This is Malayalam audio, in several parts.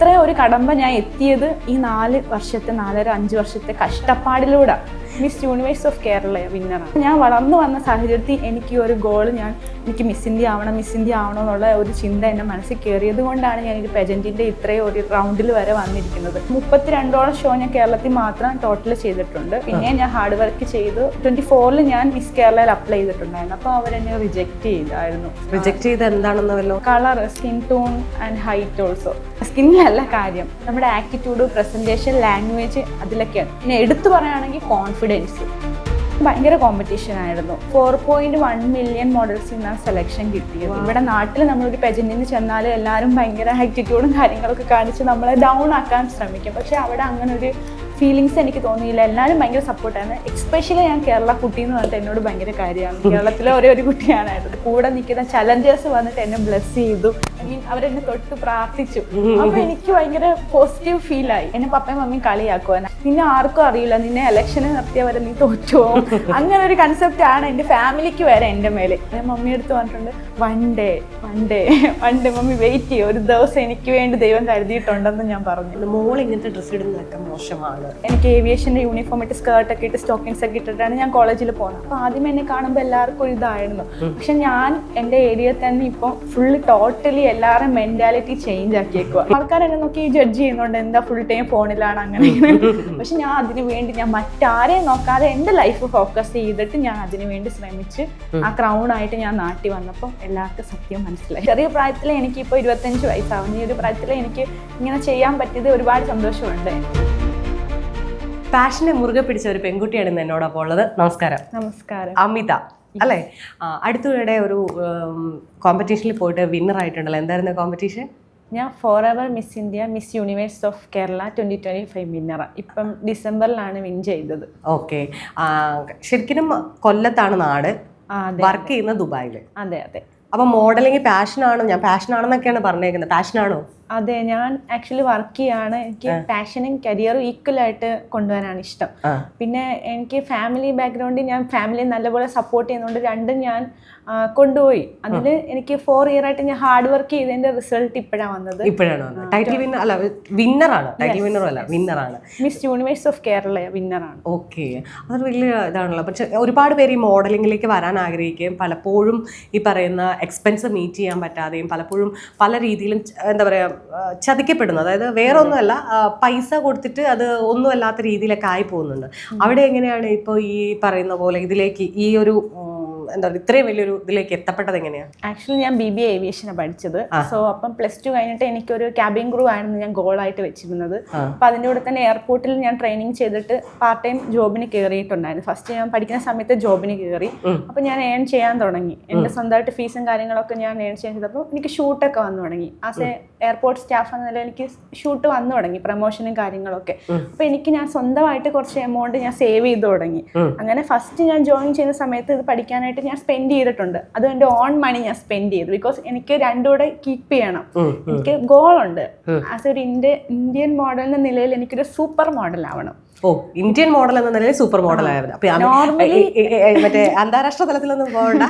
ഇത്രയും ഒരു കടമ്പ ഞാൻ എത്തിയത് ഈ നാല് വർഷത്തെ നാലര അഞ്ച് വർഷത്തെ കഷ്ടപ്പാടിലൂടെ. മിസ് യൂണിവേഴ്സ് ഓഫ് കേരള വിന്നറാണ് ഞാൻ വളർന്നു വന്ന സാഹചര്യത്തിൽ എനിക്ക് ഒരു ഗോൾ ഞാൻ എനിക്ക് മിസ് ഇന്ത്യ ആവണം മിസ് ഇന്ത്യ ആവണം എന്നുള്ള ഒരു ചിന്ത എന്റെ മനസ്സിൽ കയറിയത് കൊണ്ടാണ് ഞാൻ ഈ പെജന്റിന്റെ ഇത്രയും ഒരു റൗണ്ടിൽ വരെ വന്നിരിക്കുന്നത്. മുപ്പത്തിരണ്ടോളം ഷോ ഞാൻ കേരളത്തിൽ മാത്രം ടോട്ടൽ ചെയ്തിട്ടുണ്ട്. പിന്നെ ഞാൻ ഹാർഡ് വർക്ക് ചെയ്തു. ട്വന്റി ഫോറിൽ ഞാൻ മിസ് കേരളയിൽ അപ്ലൈ ചെയ്തിട്ടുണ്ടായിരുന്നു. അപ്പോൾ അവരെന്നെ റിജക്റ്റ് ചെയ്തായിരുന്നു. റിജക്ട് ചെയ്ത് എന്താണെന്നല്ലോ colour skin tone and height also സ്കിന്നിലല്ല കാര്യം. നമ്മുടെ ആറ്റിറ്റ്യൂഡ് പ്രസന്റേഷൻ ലാംഗ്വേജ് അതിലൊക്കെയാണ് പിന്നെ എടുത്തു പറയുകയാണെങ്കിൽ കോൺഫിഡൻസ് ഭയങ്കര കോമ്പറ്റീഷൻ ആയിരുന്നു. ഫോർ പോയിന്റ് വൺ മില്യൺ മോഡൽസിൽ നിന്നാണ് സെലക്ഷൻ കിട്ടിയത്. ഇവിടെ നാട്ടിൽ നമ്മളൊരു പെജന്റിന് ചെന്നാൽ എല്ലാവരും ഭയങ്കര ആറ്റിറ്റ്യൂഡും കാര്യങ്ങളൊക്കെ കാണിച്ച് നമ്മളെ ഡൗൺ ആക്കാൻ ശ്രമിക്കും. പക്ഷെ അവിടെ അങ്ങനെ ഒരു ഫീലിങ്സ് എനിക്ക് തോന്നിയില്ല. എല്ലാവരും ഭയങ്കര സപ്പോർട്ടായിരുന്നു എക്സ്പെഷ്യലി ഞാൻ കേരള കുട്ടി എന്ന് പറഞ്ഞിട്ട് എന്നോട് ഭയങ്കര കാര്യമാണ്. കേരളത്തിലെ ഒരേ ഒരു കുട്ടിയാണായിരുന്നു കൂടെ നിൽക്കുന്ന ചലഞ്ചേഴ്സ് വന്നിട്ട് എന്നെ ബ്ലെസ് ചെയ്തു. Mean, അവരെന്നെ തൊട്ട് പ്രാർത്ഥിച്ചു. അപ്പൊ എനിക്ക് ഭയങ്കര പോസിറ്റീവ് ഫീൽ ആയി. എന്നെ പപ്പയും മമ്മിയും കളിയാക്കുവാൻ നിന്നെ ആർക്കും അറിയില്ല. നിന്നെ ഇലക്ഷന് നിർത്തിയവരെ നീ തോറ്റോ അങ്ങനെ ഒരു കൺസെപ്റ്റ് ആണ് എന്റെ ഫാമിലിക്ക് വരെ എന്റെ മേലെ. ഞാൻ മമ്മി അടുത്ത് പറഞ്ഞിട്ടുണ്ട് one day one day one day mummy wait ചെയ്യും. ഒരു ദിവസം എനിക്ക് വേണ്ടി ദൈവം കരുതിയിട്ടുണ്ടെന്ന് ഞാൻ പറഞ്ഞു. മോൾ ഇങ്ങനത്തെ ഡ്രസ്സ് ഇടുന്നതൊക്കെ മോശമാണ്. എനിക്ക് ഏവിയേഷന്റെ യൂണിഫോം ഇട്ട് സ്കേർട്ട് ഒക്കെ ഇട്ട് സ്റ്റോക്കിങ്സ് ഒക്കെ ഇട്ടിട്ടാണ് ഞാൻ കോളേജിൽ പോകുന്നത് അപ്പൊ ആദ്യം എന്നെ കാണുമ്പോൾ എല്ലാവർക്കും ഒരു ഇതായിരുന്നു. പക്ഷെ ഞാൻ എന്റെ ഏരിയയിൽ തന്നെ ഇപ്പം ഫുള്ള് ടോട്ടലി എല്ലാവരും മെന്റാലിറ്റി ചേഞ്ച് ആക്കിയേക്കുക ആൾക്കാർ എന്നെ നോക്കി ജഡ്ജ് ചെയ്യുന്നുണ്ട് എന്താ ഫുൾ ടൈം ഫോണിലാണ് അങ്ങനെ പക്ഷെ ഞാൻ അതിന് വേണ്ടി ഞാൻ മറ്റാരെയും നോക്കാതെ എന്റെ ലൈഫ് ഫോക്കസ് ചെയ്തിട്ട് ഞാൻ അതിനു വേണ്ടി ശ്രമിച്ച് ആ ക്രൗൺ ആയിട്ട് ഞാൻ നാട്ടി വന്നപ്പോൾ എല്ലാവർക്കും സത്യം മനസ്സിലായി. ചെറിയ പ്രായത്തിൽ എനിക്ക് എനിക്കിപ്പോൾ ഇരുപത്തഞ്ച് വയസ്സാവുന്നു. ഈ ഒരു പ്രായത്തിൽ എനിക്ക് ഇങ്ങനെ ചെയ്യാൻ പറ്റിയത് ഒരുപാട് സന്തോഷമുണ്ട്. പാഷനെ മുറുകെ പിടിച്ച ഒരു പെൺകുട്ടിയാണ് ഇന്ന് എന്നോടൊപ്പം ഉള്ളത്. നമസ്കാരം. നമസ്കാരം. അമിത. അല്ലേ? അടുത്തിടെ ഒരു കോമ്പറ്റീഷനിൽ പോയിട്ട് വിന്നർ ആയിട്ടുണ്ടല്ലോ. എന്തായിരുന്നു കോമ്പറ്റീഷൻ ഞാൻ forever Miss India Miss Universe of Kerala twenty twenty five വിന്നറാണ് ഇപ്പം ഡിസംബറിലാണ് വിൻ ചെയ്തത്. ഓക്കെ. ശരിക്കും കൊല്ലത്താണ് നാട്. വർക്ക് ചെയ്യുന്ന ദുബായിൽ അതെ. അതെ അപ്പൊ മോഡലിംഗ് പാഷനാണ് ഞാൻ പാഷനാണെന്നൊക്കെയാണ് പറഞ്ഞേക്കുന്നത്. പാഷനാണോ അതെ ഞാൻ ആക്ച്വലി വർക്ക് ചെയ്യാണ്. എനിക്ക് പാഷനും കരിയറും ഈക്വലായിട്ട് കൊണ്ടുവരാനാണ് ഇഷ്ടം. പിന്നെ എനിക്ക് ഫാമിലി ബാക്ക്ഗ്രൗണ്ടിൽ ഞാൻ ഫാമിലി നല്ലപോലെ സപ്പോർട്ട് ചെയ്യുന്നതുകൊണ്ട് രണ്ടും ഞാൻ കൊണ്ടുപോയി. അതിൽ എനിക്ക് ഫോർ ഇയർ ആയിട്ട് ഞാൻ ഹാർഡ് വർക്ക് ചെയ്തതിന്റെ റിസൾട്ട് ഇപ്പോഴാണ് വന്നത്. ഇപ്പോഴാണ് ടൈറ്റിൽ വിന്നർ അല്ല ആണ്. ടൈറ്റിൽ വിന്നർ അല്ല വിന്നർ ആണ്. മിസ് യൂണിവേഴ്സ് ഓഫ് കേരള ആണ്. ഓക്കെ അതൊരു വലിയ ഇതാണല്ലോ. പക്ഷെ ഒരുപാട് പേര് ഈ മോഡലിംഗിലേക്ക് വരാൻ ആഗ്രഹിക്കുകയും പലപ്പോഴും ഈ പറയുന്ന എക്സ്പെൻസ് മീറ്റ് ചെയ്യാൻ പറ്റാതെയും പലപ്പോഴും പല രീതിയിലും എന്താ പറയുക ചതിക്കപ്പെടുന്നു. അതായത് വേറെ ഒന്നുമല്ല പൈസ കൊടുത്തിട്ട് അത് ഒന്നുമല്ലാത്ത രീതിയിലൊക്കെ ആയി പോകുന്നുണ്ട്. അവിടെ എങ്ങനെയാണ് ഇപ്പോൾ ഈ പറയുന്ന പോലെ ഇതിലേക്ക് ഈ ഒരു ഉം, എന്താ പറയുക ഇത്രയും വലിയൊരു ഇതിലേക്ക് എത്തപ്പെട്ടത് എങ്ങനെയാണ് ആക്ച്വലി ഞാൻ ബി ബി ഏവിയേഷനാണ് പഠിച്ചത്. സോ അപ്പം പ്ലസ് ടു കഴിഞ്ഞിട്ട് എനിക്കൊരു ക്യാബിൻ ക്രൂ ആയിരുന്നു ഞാൻ ഗോളായിട്ട് വെച്ചിരുന്നത്. അപ്പം അതിന്റെ കൂടെ തന്നെ എയർപോർട്ടിൽ ഞാൻ ട്രെയിനിങ് ചെയ്തിട്ട് പാർട്ട് ടൈം ജോബിന് കയറിയിട്ടുണ്ടായിരുന്നു ഫസ്റ്റ് ഞാൻ പഠിക്കുന്ന സമയത്ത് ജോബിന് കയറി അപ്പം ഞാൻ ഏൺ ചെയ്യാൻ തുടങ്ങി. എന്റെ സ്വന്തമായിട്ട് ഫീസും കാര്യങ്ങളൊക്കെ ഞാൻ ഏൺ ചെയ്യാൻ ചെയ്തപ്പോൾ എനിക്ക് ഷൂട്ടൊക്കെ വന്നു തുടങ്ങി. ആസ് എ എയർപോർട്ട് സ്റ്റാഫ് എന്ന നിലയിൽ എനിക്ക് ഷൂട്ട് വന്നു തുടങ്ങി പ്രൊമോഷനും കാര്യങ്ങളൊക്കെ. അപ്പോൾ എനിക്ക് ഞാൻ സ്വന്തമായിട്ട് കുറച്ച് എമൗണ്ട് ഞാൻ സേവ് ചെയ്ത് തുടങ്ങി. അങ്ങനെ ഫസ്റ്റ് ഞാൻ ജോയിൻ ചെയ്യുന്ന സമയത്ത് ഇത് പഠിക്കാനായിട്ട് ഞാൻ സ്പെൻഡ് ചെയ്തിട്ടുണ്ട്. അത് എന്റെ ഓൺ മണി ഞാൻ സ്പെൻഡ് ചെയ്തു. ബിക്കോസ് എനിക്ക് രണ്ടുകൂടെ കീപ്പ് ചെയ്യണം. എനിക്ക് ഗോൾ ഉണ്ട്. ആസ് ഒരു ഇന്ത്യ ഇന്ത്യൻ മോഡൽ എന്ന നിലയിൽ എനിക്കൊരു സൂപ്പർ മോഡൽ ആവണം. ഓ ഇന്ത്യൻ മോഡൽ എന്ന നിലയിൽ സൂപ്പർ മോഡൽ ആയിരുന്നു. മറ്റേ അന്താരാഷ്ട്ര തലത്തിലൊന്നും പോകണ്ട.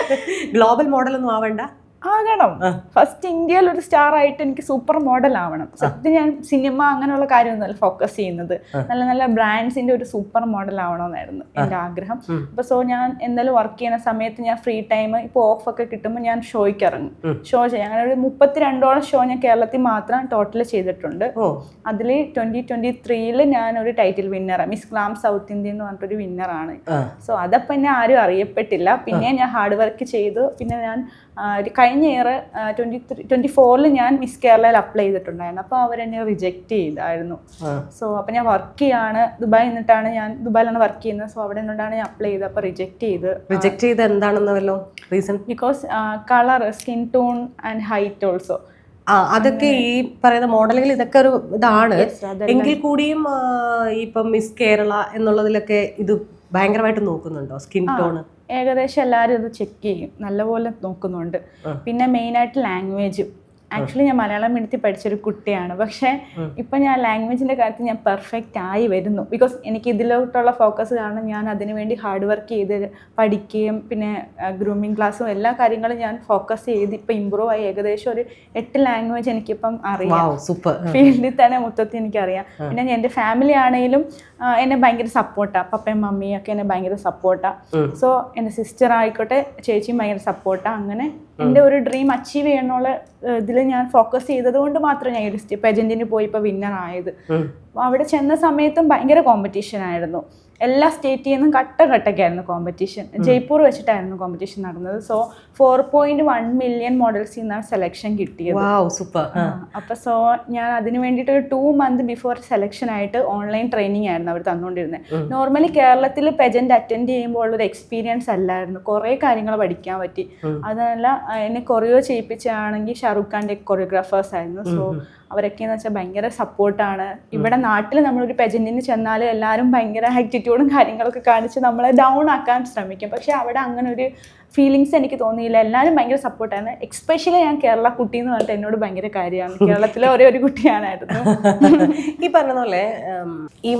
ഗ്ലോബൽ മോഡൽ ഒന്നും ആവണ്ട. ആകണം. ഫസ്റ്റ് ഇന്ത്യയിൽ ഒരു സ്റ്റാർ ആയിട്ട് എനിക്ക് സൂപ്പർ മോഡൽ ആവണം. സത്യം ഞാൻ സിനിമ അങ്ങനെയുള്ള കാര്യമൊന്നുമല്ല ഫോക്കസ് ചെയ്യുന്നത്. നല്ല നല്ല ബ്രാൻഡ്സിന്റെ ഒരു സൂപ്പർ മോഡൽ ആവണമെന്നായിരുന്നു എന്റെ ആഗ്രഹം. അപ്പൊ സോ ഞാൻ എന്തായാലും വർക്ക് ചെയ്യുന്ന സമയത്ത് ഞാൻ ഫ്രീ ടൈം ഇപ്പൊ ഓഫ് ഒക്കെ കിട്ടുമ്പോൾ ഞാൻ ഷോയ്ക്ക് ഇറങ്ങും. ഷോ ചെയ്യാം. അങ്ങനെ ഒരു മുപ്പത്തിരണ്ടോളം ഷോ ഞാൻ കേരളത്തിൽ മാത്രം ടോട്ടൽ ചെയ്തിട്ടുണ്ട്. അതിൽ ട്വന്റി ട്വന്റി ത്രീയിൽ ഞാൻ ഒരു ടൈറ്റിൽ വിന്നറാണ് മിസ് ക്ലാം സൗത്ത് ഇന്ത്യ എന്ന് പറഞ്ഞിട്ടൊരു വിന്നറാണ്. സോ അതപ്പം എന്നെ ആരും അറിയപ്പെട്ടില്ല. പിന്നെ ഞാൻ ഹാർഡ് വർക്ക് ചെയ്തു. പിന്നെ ഞാൻ കഴിഞ്ഞ ഇയർ ട്വന്റി ത്രീ ട്വന്റി ഫോറിൽ ഞാൻ മിസ് കേരളയിൽ അപ്ലൈ ചെയ്തിട്ടുണ്ടായിരുന്നു. അപ്പോൾ അവരെന്നെ റിജക്റ്റ് ചെയ്തായിരുന്നു. സോ അപ്പോൾ ഞാൻ വർക്ക് ചെയ്യാണ്. ദുബായിൽ നിന്നിട്ടാണ് ഞാൻ ദുബായിലാണ് വർക്ക് ചെയ്യുന്നത്. സോ അവിടെ നിന്നിട്ടാണ് ഞാൻ അപ്ലൈ ചെയ്ത് അപ്പോൾ റിജക്റ്റ് ചെയ്ത് റിജക്ട് ചെയ്ത് എന്താണെന്ന് വല്ലോ reason because colour skin tone and height also ആ അതൊക്കെ ഈ പറയുന്ന മോഡലുകൾ ഇതൊക്കെ ഒരു ഇതാണ്. എങ്കിൽ കൂടിയും ഇപ്പം മിസ് കേരള എന്നുള്ളതിലൊക്കെ ഇത് ഭയങ്കരമായിട്ട് നോക്കുന്നുണ്ടോ? സ്കിൻ ടോൺ ഏകദേശം എല്ലാവരും ഇത് ചെക്ക് ചെയ്യും. നല്ലപോലെ നോക്കുന്നുണ്ട്. പിന്നെ മെയിനായിട്ട് ലാംഗ്വേജ് ആക്ച്വലി ഞാൻ മലയാളം മീഡിയത്തിൽ പഠിച്ചൊരു കുട്ടിയാണ്. പക്ഷേ ഇപ്പം ഞാൻ ലാംഗ്വേജിന്റെ കാര്യത്തിൽ ഞാൻ പെർഫെക്റ്റ് ആയി വരുന്നു. ബിക്കോസ് എനിക്ക് ഇതിലോട്ടുള്ള ഫോക്കസ് കാരണം ഞാൻ അതിനു വേണ്ടി ഹാർഡ് വർക്ക് ചെയ്ത് പഠിക്കുകയും പിന്നെ ഗ്രൂമിങ് ക്ലാസ്സും എല്ലാ കാര്യങ്ങളും ഞാൻ ഫോക്കസ് ചെയ്ത് ഇപ്പൊ ഇമ്പ്രൂവ് ആയി. ഏകദേശം ഒരു എട്ട് ലാംഗ്വേജ് എനിക്കിപ്പം അറിയാം. ഫീൽഡിൽ തന്നെ മൊത്തത്തിൽ എനിക്കറിയാം. പിന്നെ എന്റെ ഫാമിലി ആണെങ്കിലും എന്നെ ഭയങ്കര സപ്പോർട്ടാണ് പപ്പയും മമ്മിയും ഒക്കെ എന്നെ ഭയങ്കര സപ്പോർട്ടാണ് സോ എന്റെ സിസ്റ്റർ ആയിക്കോട്ടെ ചേച്ചിയും ഭയങ്കര സപ്പോർട്ടാണ് അങ്ങനെ എന്റെ ഒരു ഡ്രീം അച്ചീവ് ചെയ്യണമെന്നുള്ള ഇതിൽ ഞാൻ ഫോക്കസ് ചെയ്തത് കൊണ്ട് മാത്രം ഞാൻ ഈ പെജന്റിന് പോയി ഇപ്പോൾ വിന്നർ ആയത്. അവിടെ ചെന്ന സമയത്തും ഭയങ്കര കോമ്പറ്റീഷൻ ആയിരുന്നു. എല്ലാ സ്റ്റേറ്റിൽ നിന്നും ഘട്ട ഘട്ടൊക്കെയായിരുന്നു കോമ്പറ്റീഷൻ ജയ്പൂർ വെച്ചിട്ടായിരുന്നു കോമ്പറ്റീഷൻ നടന്നത്. So four point one million മോഡൽസിൽ നിന്നാണ് സെലക്ഷൻ കിട്ടിയത്. സൂപ്പർ അപ്പൊ സോ ഞാൻ അതിന് വേണ്ടിയിട്ട് ഒരു ടു മന്ത് ബിഫോർ സെലക്ഷൻ ആയിട്ട് ഓൺലൈൻ ട്രെയിനിങ് ആയിരുന്നു അവർ തന്നുകൊണ്ടിരുന്നത്. നോർമലി കേരളത്തിൽ പെജന്റ് അറ്റൻഡ് ചെയ്യുമ്പോൾ ഉള്ളൊരു എക്സ്പീരിയൻസ് അല്ലായിരുന്നു. കുറേ കാര്യങ്ങൾ പഠിക്കാൻ പറ്റി. അതല്ല എന്നെ കൊറിയോ ചെയ്യിപ്പിച്ചാണെങ്കിൽ ഷാറുഖ് ഖാന്റെ കൊറിയോഗ്രാഫേഴ്സ് ആയിരുന്നു. സോ അവരൊക്കെ എന്ന് വെച്ചാൽ ഭയങ്കര സപ്പോർട്ടാണ്. ഇവിടെ നാട്ടിൽ നമ്മളൊരു പെജന്റിന് ചെന്നാൽ എല്ലാവരും ഭയങ്കര ആറ്റിറ്റ്യൂഡും കാര്യങ്ങളൊക്കെ കാണിച്ച് നമ്മളെ ഡൗൺ ആക്കാൻ ശ്രമിക്കും. പക്ഷെ അവിടെ അങ്ങനെ ഒരു ഫീലിങ്സ് എനിക്ക് തോന്നിയില്ല. എല്ലാവരും ഭയങ്കര സപ്പോർട്ടാണ് എക്സ്പെഷ്യലി ഞാൻ കേരള കുട്ടി എന്ന് പറഞ്ഞിട്ട് എന്നോട് ഭയങ്കര കാര്യമാണ്. കേരളത്തിലെ ഒരേ ഒരു കുട്ടിയാണായിരുന്നു. ഈ പറഞ്ഞ പോലെ ഈ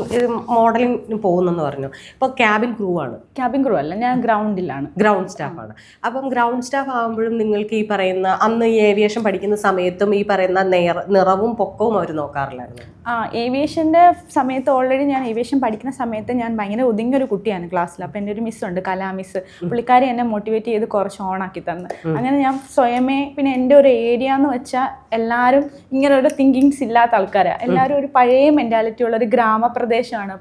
മോഡലിംഗ് പോകുന്നെന്ന് പറഞ്ഞു. ഇപ്പോൾ ക്യാബിൻ ക്രൂ ആണ്. ക്യാബിൻ ക്രൂ അല്ല ഞാൻ ഗ്രൗണ്ടിലാണ് ഗ്രൗണ്ട് സ്റ്റാഫ് ആണ്. അപ്പം ഗ്രൗണ്ട് സ്റ്റാഫ് ആകുമ്പോഴും നിങ്ങൾക്ക് ഈ പറയുന്ന അന്ന് ഈ ഏവിയേഷൻ പഠിക്കുന്ന സമയത്തും ഈ പറയുന്ന നിറ നിറവും പൊക്കവും അവർ നോക്കാറില്ലായിരുന്നു. ആ ഏവിയേഷന്റെ സമയത്ത് ഓൾറെഡി ഞാൻ ഏവിയേഷൻ പഠിക്കുന്ന സമയത്ത് ഞാൻ ഭയങ്കര ഒതുങ്ങിയ ഒരു കുട്ടിയാണ് ക്ലാസ്സിൽ അപ്പോൾ എന്റെ ഒരു മിസ്സുണ്ട് കലാ മിസ് പുള്ളിക്കാരി എന്നെ മോട്ടിവേറ്റ് ചെയ്ത് കുറച്ച് ഓണാക്കി തന്ന്. അങ്ങനെ ഞാൻ സ്വയമേ പിന്നെ എന്റെ ഒരു ഏരിയ എന്ന് വെച്ചാൽ എല്ലാവരും ഇങ്ങനെ ഒരു തിങ്കിങ്സ് ഇല്ലാത്ത ആൾക്കാരാണ് എല്ലാവരും ഒരു പഴയ മെന്റാലിറ്റി ഉള്ള ഒരു ഗ്രാമപ്രദേശമാണ്.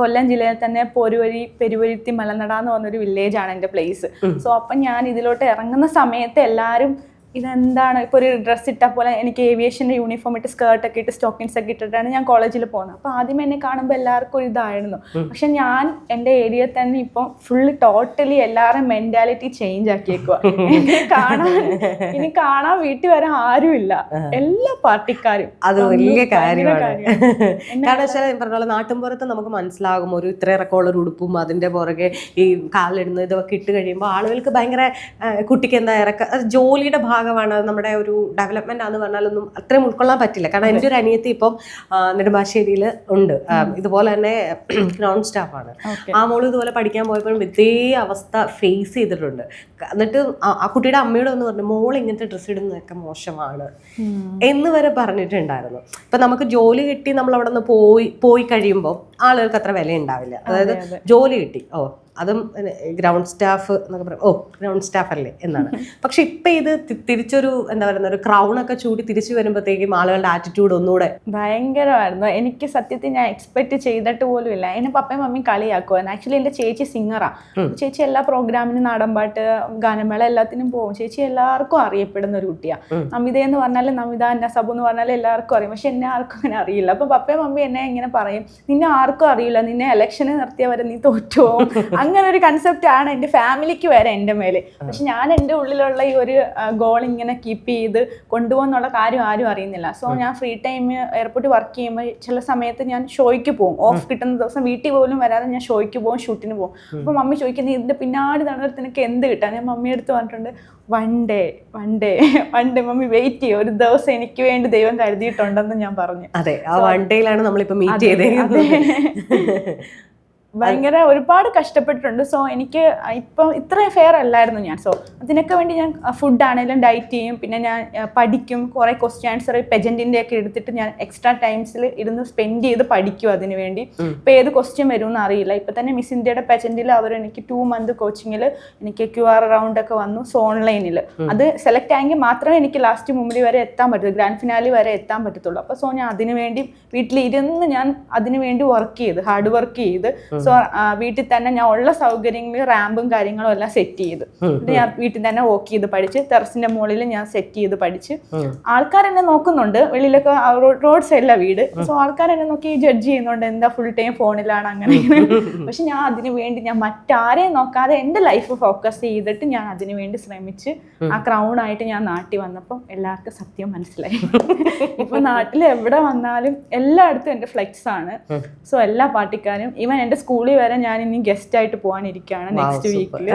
കൊല്ലം ജില്ലയിൽ തന്നെ പൊരുവരി പെരുവരുത്തി മലനട എന്ന് പറഞ്ഞൊരു വില്ലേജാണ് എന്റെ പ്ലേസ് സോ അപ്പം ഞാൻ ഇതിലോട്ട് ഇറങ്ങുന്ന സമയത്ത് എല്ലാവരും ഇതെന്താണ്? ഇപ്പോൾ ഒരു ഡ്രസ്സ് ഇട്ടാൽ പോലെ എനിക്ക് ഏവിയേഷന്റെ യൂണിഫോം ഇട്ട് സ്കേർട്ടൊക്കെ ഇട്ട് സ്റ്റോക്കിൻസ് ഒക്കെ ഇട്ടിട്ടാണ് ഞാൻ കോളേജിൽ പോകുന്നത് അപ്പോൾ ആദ്യം എന്നെ കാണുമ്പോൾ എല്ലാവർക്കും ഒരു ഇതായിരുന്നു. പക്ഷെ ഞാൻ എന്റെ ഏരിയ തന്നെ ഇപ്പം ഫുള്ള് ടോട്ടലി എല്ലാവരും മെന്റാലിറ്റി ചേഞ്ച് ആക്കിയേക്കുക എനിക്ക് കാണാൻ ഇനി കാണാൻ വീട്ടിൽ വരാൻ ആരുമില്ല. എല്ലാ പാർട്ടിക്കാരും. അത് വലിയ കാര്യമാണ്. കാരണം വെച്ചാൽ പറഞ്ഞ നാട്ടിൻപുറത്ത് നമുക്ക് മനസ്സിലാകും ഒരു ഇത്രയിറക്കമുള്ള ഒരു ഉടുപ്പും അതിന്റെ പുറകെ ഈ കാലിടുന്ന ഇതൊക്കെ ഇട്ട് കഴിയുമ്പോൾ ആളുകൾക്ക് ഭയങ്കര കുട്ടിക്ക് എന്താ ഇറക്ക ജോലിയുടെ ജോലിയുടെ ഭാഗമാണ് അത് നമ്മുടെ ഒരു ഡെവലപ്മെന്റ് ആണെന്ന് പറഞ്ഞാലൊന്നും അത്രയും ഉൾക്കൊള്ളാൻ പറ്റില്ല. കാരണം എന്റെ ഒരു അനിയത്തി ഇപ്പം നെടുമ്പാശ്ശേരിയിൽ ഉണ്ട്. ഇതുപോലെ തന്നെ നോൺ സ്റ്റാഫാണ്. ആ മോൾ ഇതുപോലെ പഠിക്കാൻ പോയപ്പോഴും ഇതേ അവസ്ഥ ഫേസ് ചെയ്തിട്ടുണ്ട്. എന്നിട്ട് ആ ആ കുട്ടിയുടെ അമ്മയോട് ഒന്ന് പറഞ്ഞു മോൾ ഇങ്ങനത്തെ ഡ്രസ്സ് ഇടുന്നതൊക്കെ മോശമാണ്. എന്ന് വരെ പറഞ്ഞിട്ടുണ്ടായിരുന്നു. ഇപ്പൊ നമുക്ക് ജോലി കിട്ടി നമ്മൾ അവിടെ നിന്ന് പോയി പോയി കഴിയുമ്പോൾ ആളുകൾക്ക് അത്ര വില ഉണ്ടാവില്ല അതായത് ജോലി കിട്ടി. ഓ അതും ഗ്രൗണ്ട് സ്റ്റാഫ് എന്നൊക്കെ പറയും. ഓ ഗ്രൗണ്ട് സ്റ്റാഫ് അല്ലേ? എന്നാണ്. പക്ഷെ ഇപ്പൊ ഇത് തിരിച്ചൊരു എന്താ പറയുന്ന ഒരു ക്രൗൺ ഒക്കെ ചൂടി തിരിച്ചു വരുമ്പോഴത്തേക്കും ആളുകളുടെ ആറ്റിറ്റ്യൂഡ് ഒന്നുകൂടെ ഭയങ്കരമായിരുന്നു. എനിക്ക് സത്യത്തിൽ ഞാൻ എക്സ്പെക്ട് ചെയ്തിട്ട് പോലും ഇല്ല. എന്നെ പപ്പയും മമ്മിയും കളിയാക്കുമായിരുന്നു ആക്ച്വലി എന്റെ ചേച്ചി സിംഗറാണ് ചേച്ചി എല്ലാ പ്രോഗ്രാമിനും നാടൻപാട്ട് ഗാനമേള എല്ലാത്തിനും പോകും. ചേച്ചി എല്ലാവർക്കും അറിയപ്പെടുന്ന ഒരു കുട്ടിയാ. നമിത എന്ന് പറഞ്ഞാൽ നമിത എന്നെ സബു എന്ന് പറഞ്ഞാൽ എല്ലാവർക്കും അറിയും. പക്ഷെ എന്നെ ആർക്കും അങ്ങനെ അറിയില്ല. അപ്പൊ പപ്പയും മമ്മി എന്നെ ഇങ്ങനെ പറയും. നിന്നെ ആർക്കും അറിയില്ല. നിന്നെ ഇലക്ഷന് നിർത്തിയവരെ നീ തോറ്റുപോകും. അങ്ങനെ ഒരു കൺസെപ്റ്റ് ആണ് എന്റെ ഫാമിലിക്ക് വരെ എന്റെ മേലെ. പക്ഷെ ഞാൻ എന്റെ ഉള്ളിലുള്ള ഈ ഒരു ഗോൾ ഇങ്ങനെ കീപ്പ് ചെയ്ത് കൊണ്ടുപോകുന്നുള്ള കാര്യം ആരും അറിയുന്നില്ല. സോ ഞാൻ ഫ്രീ ടൈം എയർപോർട്ടിൽ വർക്ക് ചെയ്യുമ്പോൾ ചില സമയത്ത് ഞാൻ ഷോയ്ക്ക് പോകും. ഓഫ് കിട്ടുന്ന ദിവസം വീട്ടിൽ പോലും വരാതെ ഞാൻ ഷോയ്ക്ക് പോകും ഷൂട്ടിന് പോകും. അപ്പോൾ മമ്മി ചോദിക്കുന്നത് ഇതിന്റെ പിന്നാടി നടന്നിട്ട് നിനക്ക് എന്ത് കിട്ടാൻ ഞാൻ മമ്മി അടുത്ത് പറഞ്ഞിട്ടുണ്ട് one day one day one day mummy wait ചെയ്യും. ഒരു ദിവസം എനിക്ക് വേണ്ടി ദൈവം കരുതിയിട്ടുണ്ടെന്ന് ഞാൻ പറഞ്ഞു. അതെ ആ വൺ ഡേയിലാണ് നമ്മളിപ്പോ മീറ്റ് ചെയ്തത് ഭയങ്കര ഒരുപാട് കഷ്ടപ്പെട്ടിട്ടുണ്ട്. സോ എനിക്ക് ഇപ്പം ഇത്രയും ഫെയർ അല്ലായിരുന്നു ഞാൻ. സോ അതിനൊക്കെ വേണ്ടി ഞാൻ ഫുഡ് ആണെങ്കിലും ഡയറ്റ് ചെയ്യും. പിന്നെ ഞാൻ പഠിക്കും. കുറേ ക്വസ്റ്റ്യൻ ആൻസർ പെജന്റിന്റെ ഒക്കെ എടുത്തിട്ട് ഞാൻ എക്സ്ട്രാ ടൈംസിൽ ഇരുന്ന് സ്പെൻഡ് ചെയ്ത് പഠിക്കും അതിന് വേണ്ടി. ഇപ്പം ഏത് ക്വസ്റ്റ്യൻ വരുമെന്ന് അറിയില്ല. ഇപ്പം തന്നെ മിസ് ഇന്ത്യയുടെ പെജന്റിൽ അവർ എനിക്ക് ടു മന്ത് കോച്ചിങ്ങിൽ എനിക്ക് ക്യു ആർ റൗണ്ട് ഒക്കെ വന്നു സോ ഓൺലൈനിൽ അത് സെലക്ട് ആയെങ്കിൽ മാത്രമേ എനിക്ക് ലാസ്റ്റ് മുമ്പിൽ വരെ എത്താൻ പറ്റൂ ഗ്രാൻഡ് ഫിനാലി വരെ എത്താൻ പറ്റത്തുള്ളൂ. അപ്പോൾ സോ ഞാൻ അതിനുവേണ്ടി വീട്ടിലിരുന്ന് ഞാൻ അതിനുവേണ്ടി വർക്ക് ചെയ്ത് ഹാർഡ് വർക്ക് ചെയ്ത് സോ വീട്ടിൽ തന്നെ ഞാൻ ഉള്ള സൗകര്യങ്ങളിൽ റാമ്പും കാര്യങ്ങളും എല്ലാം സെറ്റ് ചെയ്ത്. ഞാൻ വീട്ടിൽ തന്നെ വോക്ക് ചെയ്ത് പഠിച്ച് ടെറസിന്റെ മുകളിൽ ഞാൻ സെറ്റ് ചെയ്ത് പഠിച്ച്. ആൾക്കാർ എന്നെ നോക്കുന്നുണ്ട്. വെളിയിലൊക്കെ റോഡ് സൈഡിലെ വീട്. സോ ആൾക്കാർ എന്നെ നോക്കി ജഡ്ജ് ചെയ്യുന്നുണ്ട്. എന്താ ഫുൾ ടൈം ഫോണിലാണ് അങ്ങനെ പക്ഷെ ഞാൻ അതിന് വേണ്ടി ഞാൻ മറ്റാരെയും നോക്കാതെ എന്റെ ലൈഫ് ഫോക്കസ് ചെയ്തിട്ട് ഞാൻ അതിന് വേണ്ടി ശ്രമിച്ച് ആ ക്രൗൺ ആയിട്ട് ഞാൻ നാട്ടി വന്നപ്പം എല്ലാവർക്കും സത്യം മനസ്സിലായി. ഇപ്പൊ നാട്ടിൽ എവിടെ വന്നാലും എല്ലായിടത്തും എന്റെ ഫ്ലെക്സ് ആണ്. സോ എല്ലാ പാർട്ടിക്കാരും ഈവൻ എന്റെ സ്കൂളിൽ വരെ ഞാൻ ഇനി ഗസ്റ്റ് ആയിട്ട് പോകാനിരിക്കുകയാണ് നെക്സ്റ്റ് വീക്കിൽ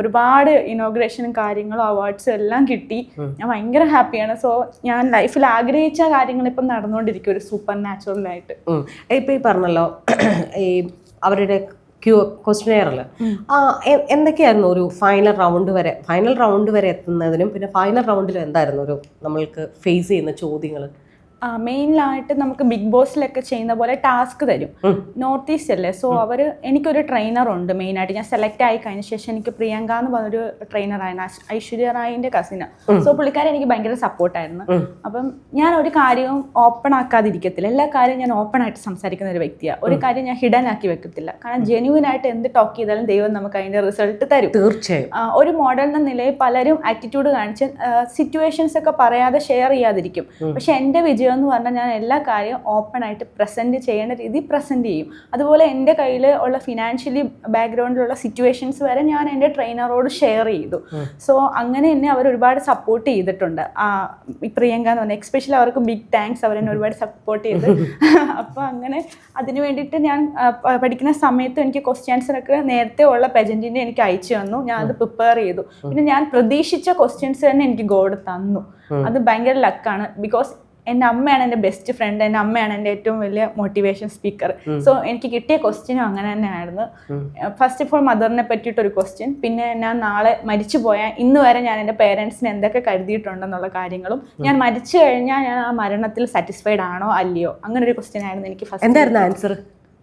ഒരുപാട് ഇനോഗ്രേഷനും കാര്യങ്ങളും അവാർഡ്സും എല്ലാം കിട്ടി. ഞാൻ ഭയങ്കര ഹാപ്പിയാണ് സോ ഞാൻ ലൈഫിൽ ആഗ്രഹിച്ച കാര്യങ്ങൾ ഇപ്പം നടന്നുകൊണ്ടിരിക്കും ഒരു സൂപ്പർ ഉം. ഇപ്പൊ ഈ പറഞ്ഞല്ലോ ഈ അവരുടെ ക്യൂ ക്വസ്റ്റനെയറിൽ എന്തൊക്കെയായിരുന്നു ഒരു ഫൈനൽ റൗണ്ട് വരെ? ഫൈനൽ റൗണ്ട് വരെ എത്തുന്നതിനും പിന്നെ ഫൈനൽ റൗണ്ടിൽ എന്തായിരുന്നു ഒരു നമ്മൾക്ക് ഫേസ് ചെയ്യുന്ന ചോദ്യങ്ങൾ മെയിനിലായിട്ട് നമുക്ക് ബിഗ് ബോസിലൊക്കെ ചെയ്യുന്ന പോലെ ടാസ്ക് തരും. നോർത്ത് ഈസ്റ്റ് അല്ലേ? സോ അവർ എനിക്കൊരു ട്രെയിനർ ഉണ്ട് മെയിനായിട്ട് ഞാൻ സെലക്ട് ആയി കഴിഞ്ഞ ശേഷം എനിക്ക് പ്രിയങ്ക എന്ന് പറഞ്ഞൊരു ട്രെയിനറായിരുന്നു ഐശ്വര്യ റായിന്റെ കസിന് സോ പുള്ളിക്കാരൻ എനിക്ക് ഭയങ്കര സപ്പോർട്ടായിരുന്നു അപ്പം ഞാൻ ഒരു കാര്യവും ഓപ്പൺ ആക്കാതിരിക്കത്തില്ല. എല്ലാ കാര്യവും ഞാൻ ഓപ്പൺ ആയിട്ട് സംസാരിക്കുന്ന ഒരു വ്യക്തിയാണ് ഒരു കാര്യം ഞാൻ ഹിഡൻ ആക്കി വെക്കത്തില്ല. കാരണം ജെന്യൂൻ ആയിട്ട് എന്ത് ടോക്ക് ചെയ്താലും ദൈവം നമുക്ക് അതിന്റെ റിസൾട്ട് തരും. തീർച്ചയായും. ഒരു മോഡൽ എന്ന നിലയിൽ പലരും ആറ്റിറ്റ്യൂഡ് കാണിച്ച് സിറ്റുവേഷൻസ് ഒക്കെ പറയാതെ ഷെയർ ചെയ്യാതിരിക്കും. പക്ഷെ എന്റെ വിജയം എന്ന് പറഞ്ഞാൽ ഞാൻ എല്ലാ കാര്യവും ഓപ്പൺ ആയിട്ട് പ്രസന്റ് ചെയ്യേണ്ട രീതി പ്രസന്റ് ചെയ്യും. അതുപോലെ എന്റെ കയ്യിൽ ഉള്ള ഫിനാൻഷ്യലി ബാക്ക്ഗ്രൗണ്ടിലുള്ള സിറ്റുവേഷൻസ് വരെ ഞാൻ എന്റെ ട്രെയിനറോട് ഷെയർ ചെയ്തു. സോ അങ്ങനെ എന്നെ അവർ ഒരുപാട് സപ്പോർട്ട് ചെയ്തിട്ടുണ്ട്. ആ, പ്രിയങ്ക എന്ന് പറഞ്ഞാൽ എക്സ്പെഷ്യലി അവർക്ക് ബിഗ് താങ്ക്സ് അവരെന്നെ ഒരുപാട് സപ്പോർട്ട് ചെയ്ത്. അപ്പോൾ അങ്ങനെ അതിന് വേണ്ടിയിട്ട് ഞാൻ പഠിക്കുന്ന സമയത്ത് എനിക്ക് ക്വസ്റ്റ്യൻസ് ഒക്കെ നേരത്തെ ഉള്ള പെജന്റിന്റെ എനിക്ക് അയച്ചു തന്നു. ഞാൻ അത് പ്രിപ്പയർ ചെയ്തു. പിന്നെ ഞാൻ പ്രതീക്ഷിച്ച ക്വസ്റ്റ്യൻസ് തന്നെ എനിക്ക് ഗോഡ് തന്നു. അത് ഭയങ്കര ലക്കാണ് ബിക്കോസ് എന്റെ അമ്മയാണ് എന്റെ ബെസ്റ്റ് ഫ്രണ്ട് എന്റെ അമ്മയാണ് എന്റെ ഏറ്റവും വലിയ മോട്ടിവേഷൻ സ്പീക്കർ സോ എനിക്ക് കിട്ടിയ ക്വസ്റ്റ്യനും അങ്ങനെ തന്നെയായിരുന്നു. ഫസ്റ്റ് ഓഫ് ഓൾ മദറിനെ പറ്റിയിട്ട് ഒരു ക്വസ്റ്റ്യൻ പിന്നെ ഞാൻ നാളെ മരിച്ചു പോയാൽ ഇന്ന് വരെ ഞാൻ എന്റെ പേരൻസിന് എന്തൊക്കെ കരുതിയിട്ടുണ്ടെന്നുള്ള കാര്യങ്ങളും ഞാൻ മരിച്ചു കഴിഞ്ഞാൽ ഞാൻ ആ മരണത്തിൽ സാറ്റിസ്ഫൈഡ് ആണോ അല്ലയോ? അങ്ങനെ ഒരു ക്വസ്റ്റ്യൻ ആയിരുന്നു എനിക്ക് ഫസ്റ്റ് എന്തായിരുന്നു ആൻസർ